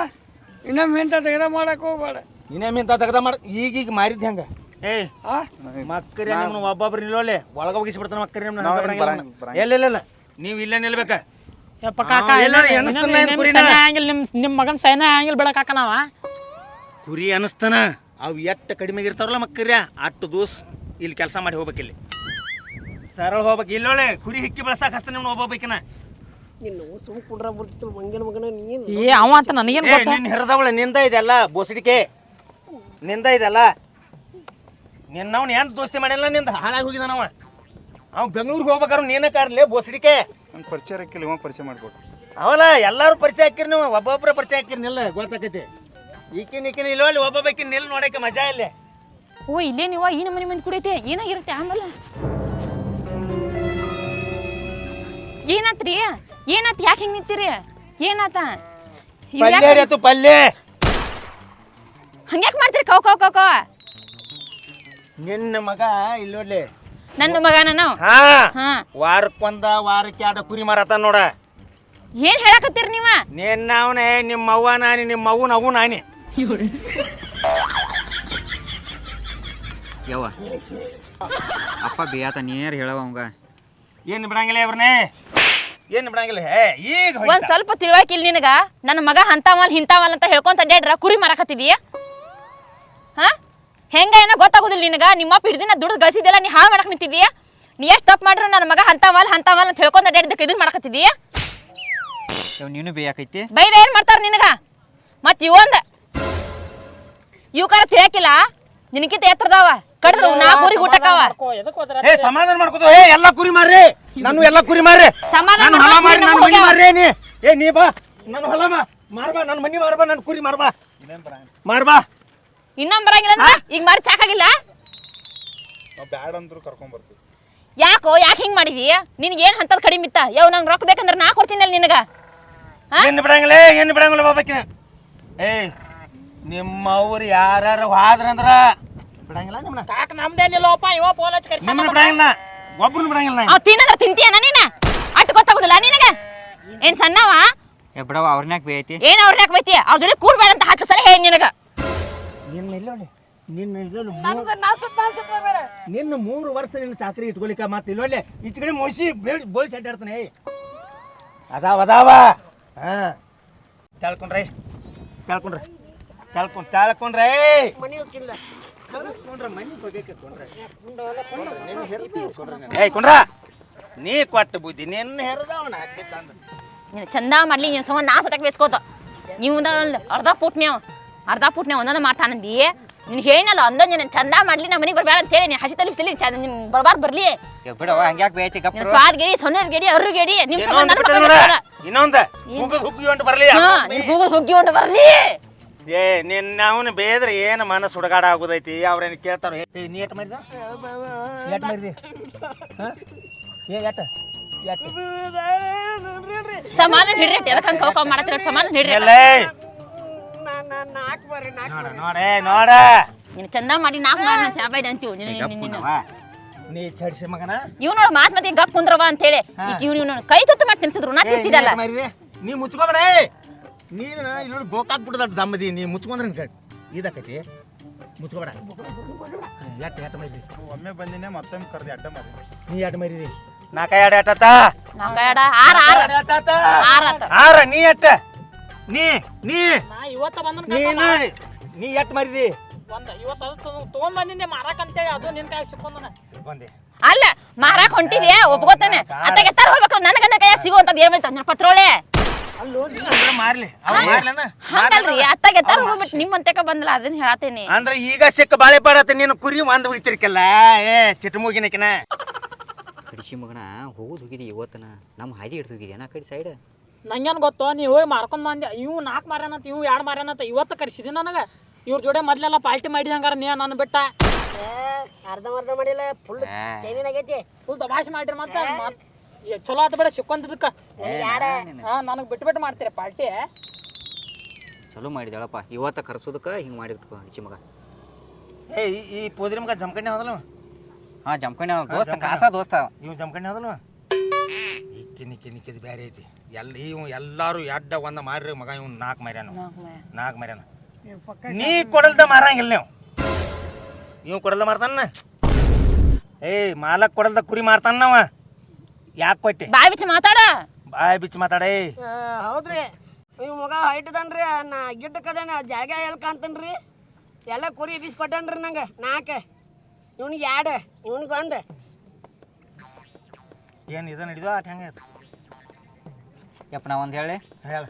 Speaker 7: ಇನ್ನೊಮ್ಮೆ ಎಂತ ತೆಗೆದ ಮಾಡಕ್ ಹೋಗ್ಬೇಡ.
Speaker 3: ಇನ್ನೇಮಿಂತ ತೆಗ್ದ ಮಾಡ ಈಗೀಗ ಮಾರಿದ್ ಹೆಂಗ? ಏ
Speaker 7: ಆ?
Speaker 3: ಮಕ್ಕರಿ ನಿಮ್ಮನ್ನ ಒಬ್ಬೊಬ್ರು ನಿಲ್ಲೋಲೆ. ಒಳಗ ಹೋಗಿಸ್ಬಿಡ್ತಾನ ಮಕ್ಕರಿ ನಿಮ್ಮನ್ನ.
Speaker 5: ನಾವ್
Speaker 3: ಹಂಗ
Speaker 5: ಏನ್
Speaker 3: ಬರಂಗಿಲ್ಲ.
Speaker 5: ಬರಂಗ್- ಬರಂಗಿಲ್ಲ.
Speaker 3: ಇಲ್ಲ ಇಲ್ಲ ಇಲ್ಲ ನೀವು ಇಲ್ಲೇ ನಿಲ್ಬೇಕ.
Speaker 6: ಯಪ್ಪ ಕಾಕ
Speaker 3: ಎಲ್ಲ ಎಣಿಸ್ತಾನ ಏನ್ ಕುರಿನ?
Speaker 6: ಹ್ಯಾಂಗಿಲ್ ನಿಮ್ ನಿಮ್ ಮಗನ್ ಸೈನ ಹ್ಯಾಂಗಿಲ್ ಬಿಡ ಕಾಕ ನಾವ?
Speaker 3: ಕುರಿ ಅನಿಸ್ತಾನ. ಅವು ಎಟ್ಟು ಕಡಿಮೆ ಇರ್ತಾರಲ್ಲ ಮಕ್ಕರ್ಯ ಅಟ್ಟು ದೂಸ್ ಇಲ್ಲಿ ಕೆಲಸ ಮಾಡಿ ಹೋಗ್ಬೇಕು ಇಲ್ಲಿ. ಸರಳ ಹೋಗ್ಬೇಕು. ಇಲ್ಲೊಳೆ ಕುರಿ ಹಿಕ್ಕಿ ಬೆಳ್ಸಾಕ ಹಸ್ತಾನ ನಿಮ್ಮನ್ನ ಒಬ್ಬೊಬ್ಬಕಿನ
Speaker 1: ನಿನ್ನ ಸುಮ್ ಕುಡ್ರ ಬರ್ತಿತ್ತು ಮಂಗಿನ ಮಗನ ನೀನು?
Speaker 6: ಏ ಅವ ಅಂತ ನನಗೇನ್
Speaker 3: ಏ
Speaker 6: ಗೊತ್ತ?
Speaker 3: ನಿನ್ನ ಹಿರಿದವಳ ನಿಂದ ಇದೆಲ್ಲ ಬೋಸಡಿಕೆ? ನಿಂದ ಇದೆಲ್ಲ ನಿನ್ನವ್ನ ಏನ್ ದೋಸ್ತಿ ಮಾಡಿಲ್ಲ ನಿಂದ? ಹಾಳಾಗಿ ಹೋಗಿದಾನವ ಅವ. ಬೆಂಗಳೂರಿಗೆ ಹೋಗ್ಬೇಕಾದ್ರೆ ನೀನೇ ಕಾರ್ಲೆ ಬೋಸಡಿಕೆ?
Speaker 5: ನಂಗೆ ಪರಿಚಯ ಇರಕ್ಕಿಲ್ಲ ಇವ ಪರಿಚಯ ಮಾಡಿಕೊಟ್ಟು
Speaker 3: ಅವಲ್ಲ ಎಲ್ಲಾರು ಪರಿಚಯ ಹಾಕಿರಿ ನೀವು ಒಬ್ಬೊಬ್ರ ಪರಿಚಯ ಹಾಕಿರಿ ನಿಲ್ಲ ಗೊತ್ತಾಕೈತಿ. ಈಕಿನ ಈಕಿನ ಇಲ್ಲ ಅಲ್ಲಿ ಒಬ್ಬೊಬ್ಬಕಿನ ನಿಲ್ ನೋಡಕ್ಕೆ ಮಜಾ ಇಲ್ಲೇ.
Speaker 4: ಓ ಇಲ್ಲೇ ನೀವ? ಈ ನಮ್ಮನೆ ಮಂದಿ ಕುಡಿಯೈತಿ ಏನಾಗಿರುತ್ತೆ ಆಮೇಲೆ? ಏನಾತ್ರಿ? ಏನಾತ್? ಯಾಕೆ ಹಿಂಗ್ ನಿಂತೀರಿ? ಏನಾತ? ಯಾಕ್-
Speaker 3: ಪಲ್ಯ ರೀ ಆತು ಪಲ್ಯ.
Speaker 4: ಹಂಗ್ಯಾಕ್ ಮಾಡ್ತೀರಿ? ಕೌ ಕೌ ಕೌ ಕೌ.
Speaker 3: ನಿನ್ನ ಮಗ ಇಲ್ಲಿ ನೋಡ್ಲಿ.
Speaker 4: ನನ್ನ ಮಗನ ನಾವು?
Speaker 3: ಹಾ.
Speaker 4: ಹಾ.
Speaker 3: ವಾರಕ್ಕೊಂದ ವಾರಕ್ಕೆ ಎರಡು ಕುರಿ ಮಾರತ ನೋಡ.
Speaker 4: ಏನ್ ಹೇಳಕತ್ತೀರಿ ನೀವ?
Speaker 3: ನಿನ್ನ ಅವನೇ ನಿಮ್ಮ ಅವ್ವ ನಾನಿ ನಿಮ್ಮ ಅವ್ವನ ಅವು ನಾನಿ.
Speaker 2: ಯವ್ವ? ಅಪ್ಪ ಬೇಯಾತ ನೀರ್ ಹೇಳವ ಅವಂಗ.
Speaker 3: ಏನು ಬಿಡಂಗಿಲ್ಲ ಇವ್ರನ್ನೇ ಏನು ಬಿಡಂಗಿಲ್ಲ? ಹೇ ಈಗ
Speaker 4: ಒಂದ್ ಸ್ವಲ್ಪ ತಿಳ್ವಾಕಿಲ್ ನಿನಗ ನನ್ನ ಮಗ ಹಂತಾವಲ್ ಹಿಂತಾವಲ್ ಅಂತ ಹೇಳ್ಕೊಂತ ಅಡ್ಯಾಡ್ರ ಕುರಿ ಮಾರಕತ್ತಿದೀಯ ಹಾ? ಹೆಂಗ ಏನೋ ಗೊತ್ತಾಗೋದಿಲ್ಲ ನಿನಗ? ನಿಮ್ಮಪ್ಪ ಹಿಡ್ದಿನ ದುಡ್ದು ಗಳಿಸಿದೆಲ್ಲ ನೀ ಹಾಳು ಮಾಡಕ್ ನಿಂತಿದೀಯ ನೀ ಎಷ್ಟು ತಪ್ಪು ಮಾಡ್ರು ನನ್ನ ಮಗ ಹಂತಾವಲ್ ಹಂತಾವಲ್ ಅಂತ ಹೇಳ್ಕೊಂತ ಅಡ್ಯಾಡಿದಕ್ಕೆ ಇದನ್ನ ಮಾಡಕತ್ತಿದೀಯ
Speaker 2: ಯವ್ ನೀನು ಬೇಯಾಕೈತಿ?
Speaker 4: ಬೈದ ಏನ್ ಮಾಡ್ತಾರ ನಿನಗ? ಮತ್ ಇವಂದ ಇವಕಾರ ತಿಳಿಯಕಿಲ್ಲ? ನಿನಕಿತ ಎತ್ತರದಾವ. ಕಡ್ರು ನಾ ಕುರಿ ಊಟಕ್ಕವ
Speaker 3: ಏ ಸಮಾಧಾನ ಮಾಡ್ಕೋತ ಏ ಎಲ್ಲ ಕುರಿ ಮಾರ್ರಿ. ನಾನು ಎಲ್ಲ ಕುರಿ ಮಾರ್ರಿ.
Speaker 4: ಸಮಾಧಾನ
Speaker 3: ನಾನು ಹೊಲ ಮಾರಿ ನಾನು ಮನಿ ಮಾರ್ರಿ ನೀ. ಏ ನೀ ಬಾ. ನನ್ನ ಹೊಲ ಮಾ ಮಾರ್ಬಾ ನನ್ನ ಮನಿ ಮಾರ್ಬಾ ನನ್ನ ಕುರಿ ಮಾರ್ಬಾ. ಮಾರ್ಬಾ.
Speaker 4: ಇನ್ನೊಂದ್ ಬರಂಗಿಲ್ಲ ಅಂದ್ರೆ ಈಗ ಮಾರಿ ಸಾಕಾಗಿಲ್ಲ?
Speaker 5: ಬ್ಯಾಡ ಅಂದ್ರು ಕರ್ಕೊಂಡ್ ಬರ್ತೀವಿ.
Speaker 4: ಯಾಕೋ ಯಾಕೆ ಹಿಂಗ್ ಮಾಡಿವಿ ನಿನ್ಗೆ ಏನ್ ಹಂತದ್ ಕಡಿಮೆ ಇತ್ತ? ಯಾವ ನಂಗೆ ರೊಕ್ಕ ಬೇಕಂದ್ರೆ ನಾ ಕೊಡ್ತೀನಲ್ಲ ನಿನಗ. ಏನ್
Speaker 3: ಏನು ಬಿಡಂಗಿಲ್ಲ ಬಿಡಂಗಲೇ ಬಿಡಂಗಿಲ್ಲ ಬಾಬಾಕಿನ ಏಯ್ ನಿಮ್ಮ ಅವ್ರು ಯಾರು ಹೋದ್ರಂದ್ರ ಬಿಡಂಗಿಲ್ಲ ನಿಮ್ಮನ್ನ
Speaker 6: ಕಾಕ ನಮ್ದೇನಿಲ್ಲಪ್ಪ ಇವ ಫೋನ್ ಹಚ್ಚಿ ಕರ್ಸಿ
Speaker 3: ನಿಮ್ಮನ್ನ ಬಿಡಂಗಿಲ್ಲ ಒಬ್ರನ್ನ ಬಿಡಂಗಿಲ್ಲ.
Speaker 4: ಅವ್ ತಿನ್ನದ್ರ ತಿಂತೀಯನ ನೀನ? ಅಟ್ ಗೊತ್ತಾಗುದಿಲ್ಲ ನಿನಗ? ಏನ್ ಸಣ್ಣವ?
Speaker 2: ಏ ಬಿಡವ ಅವ್ರನ್ಯಾಕ ಬೇಯೈತಿ
Speaker 4: ಏನ್ ಅವ್ರ ಯಾಕೆ ಅವ್ರ ಜೊತೆ ಕೂಡ್ಬೇಡ ಅಂತ ಹತ್ತು ಸಲ ಹೇಳಿ ನಿನಗ.
Speaker 3: ನಿನ್ನ ಇಲ್ಲೋಡಿ ನಿನ್ನ ಇಲ್ಲೋಡಿ ನಿನ್ನ ಮೂರು ವರ್ಷ ನಿನ್ನ ಚಾಕ್ರಿ ಇಟ್ಕೊಲಿಕ್ಕ ಮತ್ತೆ ಇಲ್ಲೊಳ್ಳೆ ಈಚೆ ಕಡೆ ಮೋಸಿ ಬೇಡಿ ಬೋಳಿ ಸಡ್ಡಾಡ್ತಾನೆ ಏಯ್. ಅದಾವ ಅದಾವ. ಹಾ. ತಾಳ್ಕೊಂಡ್ರೆ. ತಾಳ್ಕೊಂಡ್ರೆ. ತಾಳ್ಕೊಂಡ್ ತಾಳ್ಕೊಂಡ್ರೆ ಏಯ್! ಕುಂಡ್ರ! ನೀ ಕೊಟ್ಟ ಬುದ್ಧಿ ನಿನ್ನ ಹೆರದವನ
Speaker 4: ನೀನು ಚಂದ ಮಾಡ್ಲಿ ನೀನು ಸಮ ನಾ ಸತಕ್ ಬೇಸ್ಕೋತ. ನೀವು ಅರ್ಧ ಪುಟ್ ನೀವು ಅರ್ಧ ಪುಟ್ ನೀವು ಒಂದೊಂದು ಮಾಡ್ತಾನಂದಿ ನೀನು ಹೇಳಿನಲ್ಲ ಒಂದೊಂದು ನೀನು ಚಂದ ಮಾಡ್ಲಿ ನಮ್ಮ ಮನೆಗೆ ಬರಬೇಡ ಅಂತ ಹೇಳಿ ನೀನು ಹಸಿ ತಲುಪಿಸಲಿ ಚಂದ ನಿನ್ ಬರ್ಬಾರ್ದು ಬರ್ಲಿ.
Speaker 2: ಏ ಬಿಡವ ಹಂಗ್ಯಾಕ್ ಬೇಯೈತಿ ಗಪ್ಪ
Speaker 4: ಸ್ವಾದ ಗೆಡಿ ಸೊನ್ನೆ ಗೆಡಿ ಅರ್ರು ಗೆಡಿ ನಿಮ್ಮ
Speaker 3: ಇನ್ನೊಂದು ಹುಗ್ಗಿ ಹೊಂಟು ಬರಲಿ
Speaker 4: ಹಾ ನೀನು ಹುಗ್ಗಿ ಉಂಡು ಬರ್ಲಿ.
Speaker 3: ಏ ನಿನ್ನ ಅವನು ಬೇದ್ರೆ ಏನು ಮನಸ್ಸು ಹುಡುಗಾಡ ಆಗೋದೈತಿ? ಅವ್ರೇನು ಕೇಳ್ತಾರ? ನೀ ಎಟ್ ಮಾಡಿದ ಎಟ್ ಮಾಡಿದಿ ಹಾ? ಏ ಎಟ್? ಎಟ್?
Speaker 4: ಸಮಾಧಾನ ಹಿಡ್ರಿ ಎದಕ್ಕೆ ಹಂಗೆ ಕೌಕ ಮಾಡತ್ತಿರ ಸಮಾಧಾನ ಹಿಡ್ರಿ
Speaker 3: ಎಲ್ಲೇ?
Speaker 1: ನಾಲ್ಕು ಬರ್ರಿ ನಾಲ್ಕು
Speaker 3: ನೋಡ ನೋಡೇ ನೋಡ.
Speaker 4: ನೀನು ಚಂದ ಮಾಡಿ ನಾಲ್ಕು ಮಾಡಿ ನಾನು ಚಾಬಾಯ್ ಅಂತೀವಿ ನೀನು ನೀನು ನೀನು.
Speaker 3: ನೀ ಚಡಿಸಿ ಮಗನ?
Speaker 4: ಇವ್ ನೋಡು ಮಾತ್ ಮತ್ತೆ ಗಪ್ ಕುಂದ್ರವ ಅಂತ ಹೇಳಿ ಈಗ ಇವ್ನು ಕೈ ತುತ್ತು ಮಾಡಿ ತಿನ್ಸಿದ್ರು ನಾ ತಿನ್ಸಿದಲ್ಲ
Speaker 3: ನೀ ಮುಚ್ಕೋಬೇಡ ನೀನು ಇಲ್ಲಿ ಗೋಕಾಕ್ ಬಿಡದ ದಮ್ಮದಿ ನೀ ಮುಚ್ಕೊಂಡ್ರೆ ಇದಕ್ಕೈತಿ ಮುಚ್ಕೋಬೇಡ. ಎಟ್ ಎಟ್ ಮಾಡಿದಿ
Speaker 5: ಒಮ್ಮೆ ಬಂದಿನೇ ಮತ್ತೊಮ್ಮೆ ಕರ್ದಿ ಅಡ್ಡ ಮರಿ
Speaker 3: ನೀ ಎಟ್ ಮಾಡಿದಿ ನಾಕ ಎಡ ಎಟ್ಟ
Speaker 4: ನಾವ್ ಕೈಯಾಡ ಆರ ಆರ. ಆರ
Speaker 3: ಆರ ನೀ ಎಟ್ಟ? ನೀ ನೀ.
Speaker 6: ನಾ ಇವತ್ತ ಬಂದನ
Speaker 3: ನೀನು ನೀ ಎಟ್ ಮರಿದಿ
Speaker 6: ಒಂದ ಇವತ್ತ ಅದು ತಗೊಂಡ್ ಬಂದಿನಿ ಮಾರಾಕ್ ಅಂತೇಳಿ ಅದು ನಿನ್ ಕೈ ಸಿಕ್ಕೊಂದನ.
Speaker 4: ಅಲ್ಲ ಮಾರಾಕ್ ಹೊಂಟಿದ್ಯಾ? ಒಪ್ಕೋತಾನೆ. ಅಂತ ಎತ್ತಾರ ಹೋಗ್ಬೇಕು ನನ್ನ ಕೈ ಕೈಯಾಗ ಸಿಗುವಂತ ಏನ್ ಬಂತ? ಪತ್ರೋಳೆ.
Speaker 3: ಮಾರ್ಲಿ. ಅವ ಮಾರ್ಲನ?
Speaker 4: ಹಂಗಲ್ರಿ ಅತ್ತಾಗ ಎತ್ತಾರ ಹೋಗ್ಬಿಟ್ಟು ಬಂದಲ್ಲ ಅದನ್ನ ಹೇಳತ್ತೇನಿ
Speaker 3: ಅಂದ್ರೆ ಈಗ ಸಿಕ್ಕ ಬಾಳೆ ಪಾಡತ್ತೆ ನೀನು ಕುರಿ ಒಂದ್ ಬಿಡ್ತಿರ್ಕಲ್ಲ ಏ ಚಿಟ್ಟಮೂಗಿನಕಿನ
Speaker 2: ಕಡಿಸಿ ಮಗನ ಹೋಗುದು ಹೋಗಿದಿ ಇವತ್ತನ. ನಮ್ಮ ಹಾದಿ ಹಿಡ್ದು ಹೋಗಿದಿ ನಾ ಕಡೆ ಸೈಡ್
Speaker 6: ನಂಗೇನ್ ಗೊತ್ತೋ ನೀವು ಹೋಗಿ ಮಾರ್ಕೊಂಡ್ ಬಂದೆ ಇವ್ ನಾಲ್ಕು ಮಾರ್ಯಾನಂತ ಇವ್ ಎರಡು ಮಾರ್ಯಾನಂತ ಇವತ್ತು ಕರ್ಸಿದಿ ನನಗ. ಇವ್ರ ಜೋಡೆ ಮೊದ್ಲೆಲ್ಲ ಪಾಲ್ಟಿ ಮಾಡಿದಂಗಾರ ನೀ ನನ್ನ ಬಿಟ್ಟ.
Speaker 1: ಅರ್ಧ ಅರ್ಧ ಮಾಡಿಲ್ಲ ಫುಲ್ ಚೈನಿನಾಗೈತಿ
Speaker 6: ಫುಲ್ ದಬಾಶ್ ಮಾಡ್ರಿ ಮತ್ತೆ ಮತ್- ಏ, ಚಲೋ ಆತ ಬೇಡ ಸಿಕ್ಕೊಂತಿದ್ದಕ್ಕ ಹಾ ನನಗೆ ಬಿಟ್ಟು ಬಿಟ್ಟು ಮಾಡ್ತೀರ ಪಾರ್ಟಿ?
Speaker 2: ಚಲೋ ಮಾಡಿದಳಪ್ಪ. ಇವತ್ತ ಕರ್ಸೋದಕ್ಕ ಹಿಂಗ್ ಮಾಡಿಬಿಟ್ಟು ಹಚ್ಚಿ ಮಗ.
Speaker 3: ಏ ಈ- ಈ ಪೋದ್ರಿ ಮಗ ಜಮಖಂಡಿ ಹೋದಲ್ಲ
Speaker 2: ಹಾ ಜಮ್ಕಣಿ ಅವ್ನ ದೋಸ್ತ. ಕಾಸ ದೋಸ್ತ.
Speaker 3: ಇವ್ ಜಮಖಂಡಿ ಹೋದಲ್ವ? ಇಕ್ಕಿ ನಿಕ್ಕಿ ನಿಕ್ಕಿದ್ ಬೇರೆ ಐತಿ. ಎಲ್ಲ ಇವ್ ಎಲ್ಲಾರು ಎಡ್ಡ ಒಂದ ಮಾರ್ರಿ ಮಗ ಇವ್ ನಾಲ್ಕು ಮಾರ್ಯಾನ. ನಾಲ್ಕು ಮಾರ್ಯಾನ. ನೀ ಕೊಡಲ್ದ ಮಾರಂಗಿಲ್ಲ ನೀವು. ಇವ್ ಕೊಡಲ್ದ ಮಾರ್ತಾನ? ಏಯ್ ಮಾಲಕ್ ಕೊಡಲ್ದ ಕುರಿ ಮಾರ್ತಾನ ನಾವ ಯಾಕೆ ಕೊಟ್ಟೆ?
Speaker 4: ಬಾಯ್ ಬಿಚ್ಚಿ ಮಾತಾಡ.
Speaker 3: ಬಾಯ್ ಬಿಚ್ಚಿ ಮಾತಾಡೇ.
Speaker 1: ಆ, ಹೌದ್ರಿ. ಇವ್ ಮಗ ಹೈಟ್ ಅದನ್ರಿ ನಾ ಗಿಡ್ಡಕ್ಕದೇನ ಜಾಗ ಹೇಳ್ಕಂತನ್ರಿ ಎಲ್ಲ ಕುರಿ ಬೀಸ್ಕೊಟ್ಟನ್ರಿ ನಂಗೆ ನಾಲ್ಕು ಇವ್ನಿಗೆ ಎರಡು ಇವ್ನಿಗೆ ಒಂದು.
Speaker 3: ಏನು ಇದು ನಡಿದೋ? ಆಟ ಹೆಂಗೆ
Speaker 2: ಯಪ್ಪ ನಾ ಒಂದು ಹೇಳಿ.
Speaker 3: ಹೇಳ.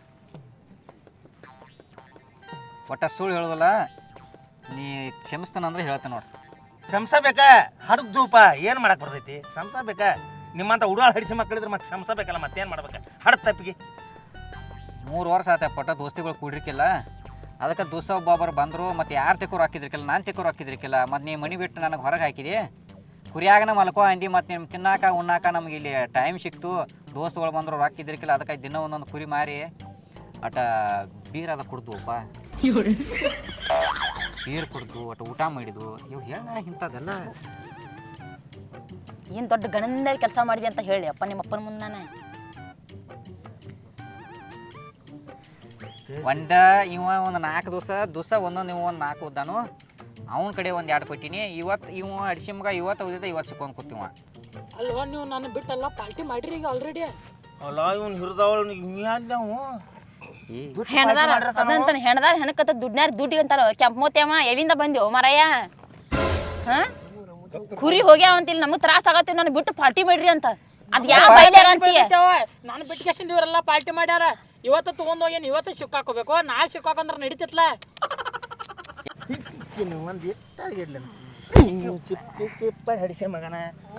Speaker 2: ಒಟ್ಟ ಸುಳ್ಳು ಹೇಳೋದಲ್ಲ ನೀ ಕ್ಷಮಿಸ್ತಾನಂದ್ರೆ ಹೇಳ್ತಾನೆ ನೋಡಿ.
Speaker 3: ಶಂಸ ಬೇಕಾ ಹಡ್ದೂಪ ಏನು ಮಾಡಕ್ ಬರ್ತೈತಿ? ಶಂಸ ಬೇಕಾ ನಿಮ್ಮಂತ ಉಡಾಳ ಹಡಿಸಿ ಮಕ್ಕಳಿದ್ರೆ ಮತ್ತೆ ಕ್ಷಮಿಸಬೇಕಲ್ಲ ಬೇಕಲ್ಲ ಮತ್ತೇನು ಮಾಡ್ಬೇಕು? ಹಡ ತಪ್ಪಿಗೆ.
Speaker 2: ಮೂರು ವರ್ಷ ಆತ ಪಟ್ಟ ದೋಸ್ತಿಗಳು ಕೂಡಿರ್ಕಿಲ್ಲ. ಅದಕ್ಕೆ ದೋಸ್ತ ಒಬ್ಬೊಬ್ಬರು ಬಂದರು, ಮತ್ತು ಯಾರು ತೆಕ್ಕೋರು ಹಾಕಿದ್ರಿಕಿಲ್ಲ, ನಾನು ತೆಕ್ಕೋರು ಹಾಕಿದ್ರಿಕಿಲ್ಲ. ಮತ್ತು ನೀ ಮನಿ ಬಿಟ್ಟು ನನಗೆ ಹೊರಗೆ ಹಾಕಿದಿ? ಕುರಿಯಾಗನ ಮಲ್ಕೋ ಅಂದಿ ಮತ್ತು ನಿಮ್ಗೆ ತಿನ್ನಾಕ ಉಣ್ಣಾಕ ನಮ್ಗೆ ಇಲ್ಲಿ ಟೈಮ್ ಸಿಕ್ತು. ದೋಸ್ತುಗಳು ಬಂದರು ಹಾಕಿದ್ರಿಕಿಲ್ಲ. ಅದಕ್ಕೆ ದಿನ ಒಂದೊಂದು ಕುರಿ ಮಾರಿ. ಅಟ ಬೀರ್ ಅದ ಒಬ್ಬ. ಬೀರ್ ಕುಡ್ದು, ಅಟ ಊಟ ಮಾಡಿದ್ವು ಇವು ಹೇಳ ಇಂಥದ್ದೆಲ್ಲ.
Speaker 4: ಏನ್ ದೊಡ್ಡ ಗಣಂದ ಕೆಲಸ ಮಾಡಿದೆ ಅಂತ ಹೇಳಿ ಅಪ್ಪ ನಿಮ್ಮ ಅಪ್ಪನ ಮುಂದೆ ನಾನು.
Speaker 2: ಒಂದ ಇವ ಒಂದು ನಾಲ್ಕು ದಿವಸ ದಿವಸ ಒಂದೊಂದು ಇವ ಒಂದು ನಾಲ್ಕು ಉದ್ದಾನು. ಅವನ ಕಡೆ ಒಂದು ಎರಡು ಕೊಟ್ಟಿನಿ. ಇವತ್ತು ಇವ ಅಡಿಸಿ ಮಗ ಇವತ್ತು ಓದಿದ ಇವತ್ತು ಸಿಕ್ಕೊಂಡು ಕೂತಿವ.
Speaker 6: ಅಲ್ವಾ ನೀವು ನನ್ನ ಬಿಟ್ಟಲ್ಲ ಪಾರ್ಟಿ ಮಾಡಿರಿ ಈಗ ಆಲ್ರೆಡಿ
Speaker 3: ಅಲ್ಲ ಇವ್ನು ಹಿರಿದವಳು
Speaker 2: ಏ.
Speaker 4: ಹೆಣದಾರ ಅದಂತ ಹೆಣದಾರ ಹೆಣಕತ್ತ ದುಡ್ನಾರ ದುಡ್ಡಿಗೆ ಅಂತಾರ ಕೆಂಪಮೋತ್ಯಮ್ಮ ಎಲ್ಲಿಂದ ಬಂದೆವು ಮರಯ್ಯ ಹಾ? ಕುರಿ ಹೋಗಿ ಅಂತಿಲ್ಲ ನಮಗ್ ತ್ರಾಸ ಆಗತ್ತೆ ನಾನು ಬಿಟ್ಟು ಪಾರ್ಟಿ ಮಾಡ್ರಿ ಅಂತ. ಅದ್ ಯಾವ ಅಂತೀಯ?
Speaker 6: ನಾನು ಬಿಟ್ಕೇಶನ್ ಇವರೆಲ್ಲ ಪಾರ್ಟಿ ಮಾಡ್ಯಾರ. ಇವತ್ತು ತಗೊಂಡ್ ಹೋಗಿ ಇವತ್ತು ಸಿಕ್ಕಾಕೋಬೇಕು ನಾಳೆ ಸಿಕ್ಕಾಕಂದ್ರ ನಡೀತಿತ್ಲ?
Speaker 3: ಚಿಪ್ಪಿ ಚಿಪ್ಪ ಹಡಿಸಿ ಮಗನ.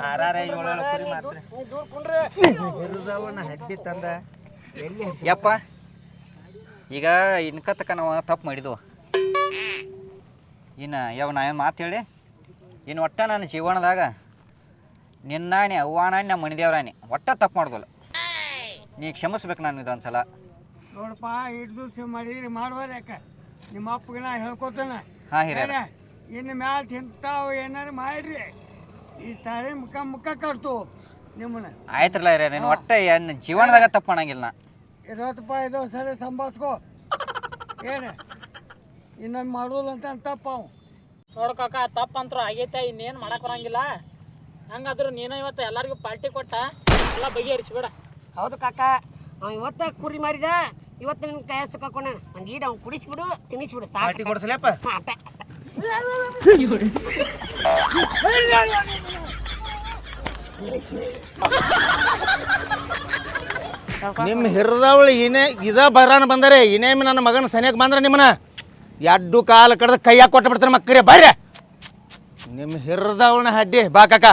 Speaker 3: ಆರಾರ ಕುರಿ ಮಾಡ್ತಾರೆ ಹಿರಿದವನ ಹಡ್ಡಿ ತಂದ. ಎಲ್ಲಿ ಹಡ್ಸಿ?
Speaker 2: ಯಪ್ಪ. ಈಗ ಇನ್ಕ ತಕ ನಾವು ತಪ್ಪು ಮಾಡಿದ್ವು. ಇನ್ನು ಯಾವ ನಾ ಏನು ಮಾತು ಹೇಳಿ? ಇನ್ನು ಒಟ್ಟ ನನ್ನ ಜೀವನದಾಗ ನಿನ್ನಾಣಿ ಅವ್ವಾಣಿ ನಮ್ಮ ಮಣಿದೇವ್ರಾಣಿ ಒಟ್ಟ ತಪ್ಪು ಮಾಡ್ದಲ್ಲ. ನೀ ಕ್ಷಮಿಸ್ಬೇಕು ನಾನು ಇದೊಂದ್ಸಲ.
Speaker 7: ನೋಡಪ್ಪ ಹಿಡ್ದು ಮಾಡಿದ್ರಿ ಮಾಡ್ಬಾರ್ದು ಯಾಕೆ? ನಿಮ್ಮ ಅಪ್ಪಗೆ ನಾ ಹೇಳ್ಕೊತಾನ.
Speaker 2: ಹಾಂ ಹಿರಿಯರ.
Speaker 7: ಇನ್ನು ಮ್ಯಾಲ ತಿಂತಾವು ಏನಾರು ಮಾಡ್ರಿ. ಈ ತಾರೆ ಮುಖ ಮುಖ ಕಟ್ತು ನಿಮ್ಮನ್ನ.
Speaker 2: ಆಯ್ತ್ರಲ್ಲ ಹಿರಿಯರ ನೀನು ಒಟ್ಟ ಏನು ಜೀವನದಾಗ ತಪ್ಪು ಮಾಡಂಗಿಲ್ಲ ನಾ.
Speaker 7: ಇರೋದಪ್ಪ ಇದೋ ಸರಿ ಸಂಭಾಳಿಸ್ಕೋ. ಏನು ಇನ್ನೊಂದು ಮಾಡೋಲ್ಲ ಅಂತ ತಪ್ಪ ಅವು.
Speaker 6: ನೋಡ್ ತಪ್ಪಂತ್ರು ಆಗೈತೆ ಇನ್ನೇನ್ ಮಾಡಕ್ ಬರಂಗಿಲ್ಲ. ಹಂಗಾದ್ರು ನೀನ ಇವತ್ತು ಎಲ್ಲರಿಗೂ ಪಾರ್ಟಿ ಕೊಟ್ಟ ಎಲ್ಲ ಬಗೆಹರಿಸ್ಬೇಡ.
Speaker 1: ಹೌದು ಕಾಕ ಅವ ಇವತ್ತ ಕುರಿ ಮಾರಿದ ಇವತ್ತು ನಿನ್ನ ಕೈ ಸುಕ್ಕಾಕೊಂಡ ಒಂದು ಈಡ್ ಅವ್ನು ಕುಡಿಸ್ಬಿಡು ತಿನ್ನಿಸ್ಬಿಡು
Speaker 3: ಪಾರ್ಟಿ
Speaker 1: ಕೊಡ್ಸಲೇಪ್ಪ
Speaker 3: ಕೊಡ್ಸಲಪ್ಪ
Speaker 1: ಹಾ, ಅಟ್ಟ.
Speaker 3: ನಿಮ್ಮ ಹಿರಿದವಳು ಇನೇ ಇದ ಬರಾನ ಬಂದರೆ ಇನೇಮಿ ನನ್ನ ಮಗನ ಸನಿಯಕ್ ಬಂದ್ರ ನಿಮ್ಮನ್ನ? ಎಡ್ಡು ಕಾಲು ಕಡ್ದು ಕೈಯಾಗ ಕೊಟ್ಟು ಬಿಡ್ತಾರೆ ಮಕ್ಕರೇ ಬರ್ರಿ. ನಿಮ್ಮ ಹಿರ್ದವನ ಹಡ್ಡಿ ಬಾ ಕಾಕ.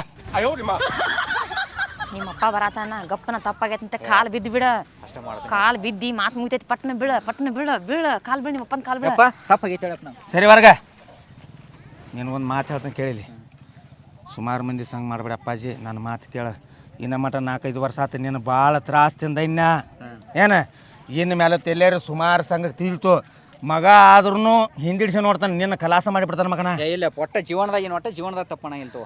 Speaker 4: ನಿಮ್ಮ ಬರತಾನ ಬರಾತಾನ ಗಪ್ಪನ ತಪ್ಪಾಗೈತೆ ಅಂತ ಕಾಲು ಬಿದ್ದು ಬಿಡ. ಕಾಲು ಬಿದ್ದಿ ಮಾತು ಮುಗಿತೈತಿ ಪಟ್ನ ಬೀಳ ಪಟ್ನ ಬೀಳ ಬೀಳ. ಕಾಲು ಬೀಳ ನಿಮ್ಮಪ್ಪನ ಕಾಲು ಬೀಳ.
Speaker 2: ತಪ್ಪಾಗೈತೆ
Speaker 3: ಸರಿ ವರ್ಗ. ನಿನಗೊಂದು ಮಾತು ಹೇಳ್ತಾನೆ ಕೇಳಿಲಿ. ಸುಮಾರು ಮಂದಿ ಸಂಗ್ ಮಾಡಬೇಡ ಅಪ್ಪಾಜಿ ನನ್ನ ಮಾತು ಕೇಳ. ಇನ್ನ ಮಟ ನಾಲ್ಕೈದು ವರ್ಷ ಆತು ನೀನು ಭಾಳ ತ್ರಾಸ ತಿಂದ ಇನ್ನ ಏನು? ಇನ್ನು ಮೇಲೆ ತೆಲ್ಲೇರು ಸುಮಾರು ಸಂಘ ತಿಳ್ತು. ಮಗ ಆದ್ರೂ ಹಿಂದಿಡ್ಸಿ ನೋಡ್ತಾನೆ ನಿನ್ನ ಕಲಾಸ ಮಾಡಿಬಿಡ್ತಾನೆ ಮಗನ.
Speaker 2: ಏ, ಇಲ್ಲ ಒಟ್ಟ ಜೀವನದಾಗ ಏನು ಒಟ್ಟ ಜೀವನದಾಗ ತಪ್ಪಣ ಇಲ್ತು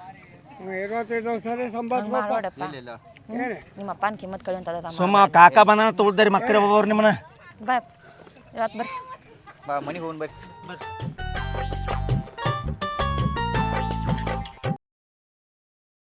Speaker 2: ನಿಮ್ಮಪ್ಪನ
Speaker 7: ಇರೋತೈದು ಸರಿ
Speaker 4: ಹಂಗ್
Speaker 7: ಸಂಭಾಳ್ಸ್ಕೊ
Speaker 4: ಮಾಡ್ಬೇಡಪ್ಪ.
Speaker 2: ಇಲ್ಲ ಇಲ್ಲ.
Speaker 4: ಹ್ಮ್. ನಿಮ್ಮ ಅಪ್ಪನ ಕಿಮ್ಮತ್ ಕಳಿ ಅಂತ
Speaker 3: ಸುಮ್ಮ ಕಾಕ ಬಂದ ತುಳ್ದಾರಿ ಮಕ್ಕಳು ನಿಮ್ಮನ್ನ.
Speaker 4: ಬಾಯ್ ಇವತ್ತು ಬರ್ರಿ.
Speaker 2: ಬಾ ಮನೆಗೆ ಹೋಗಿ ಬರ್ರಿ.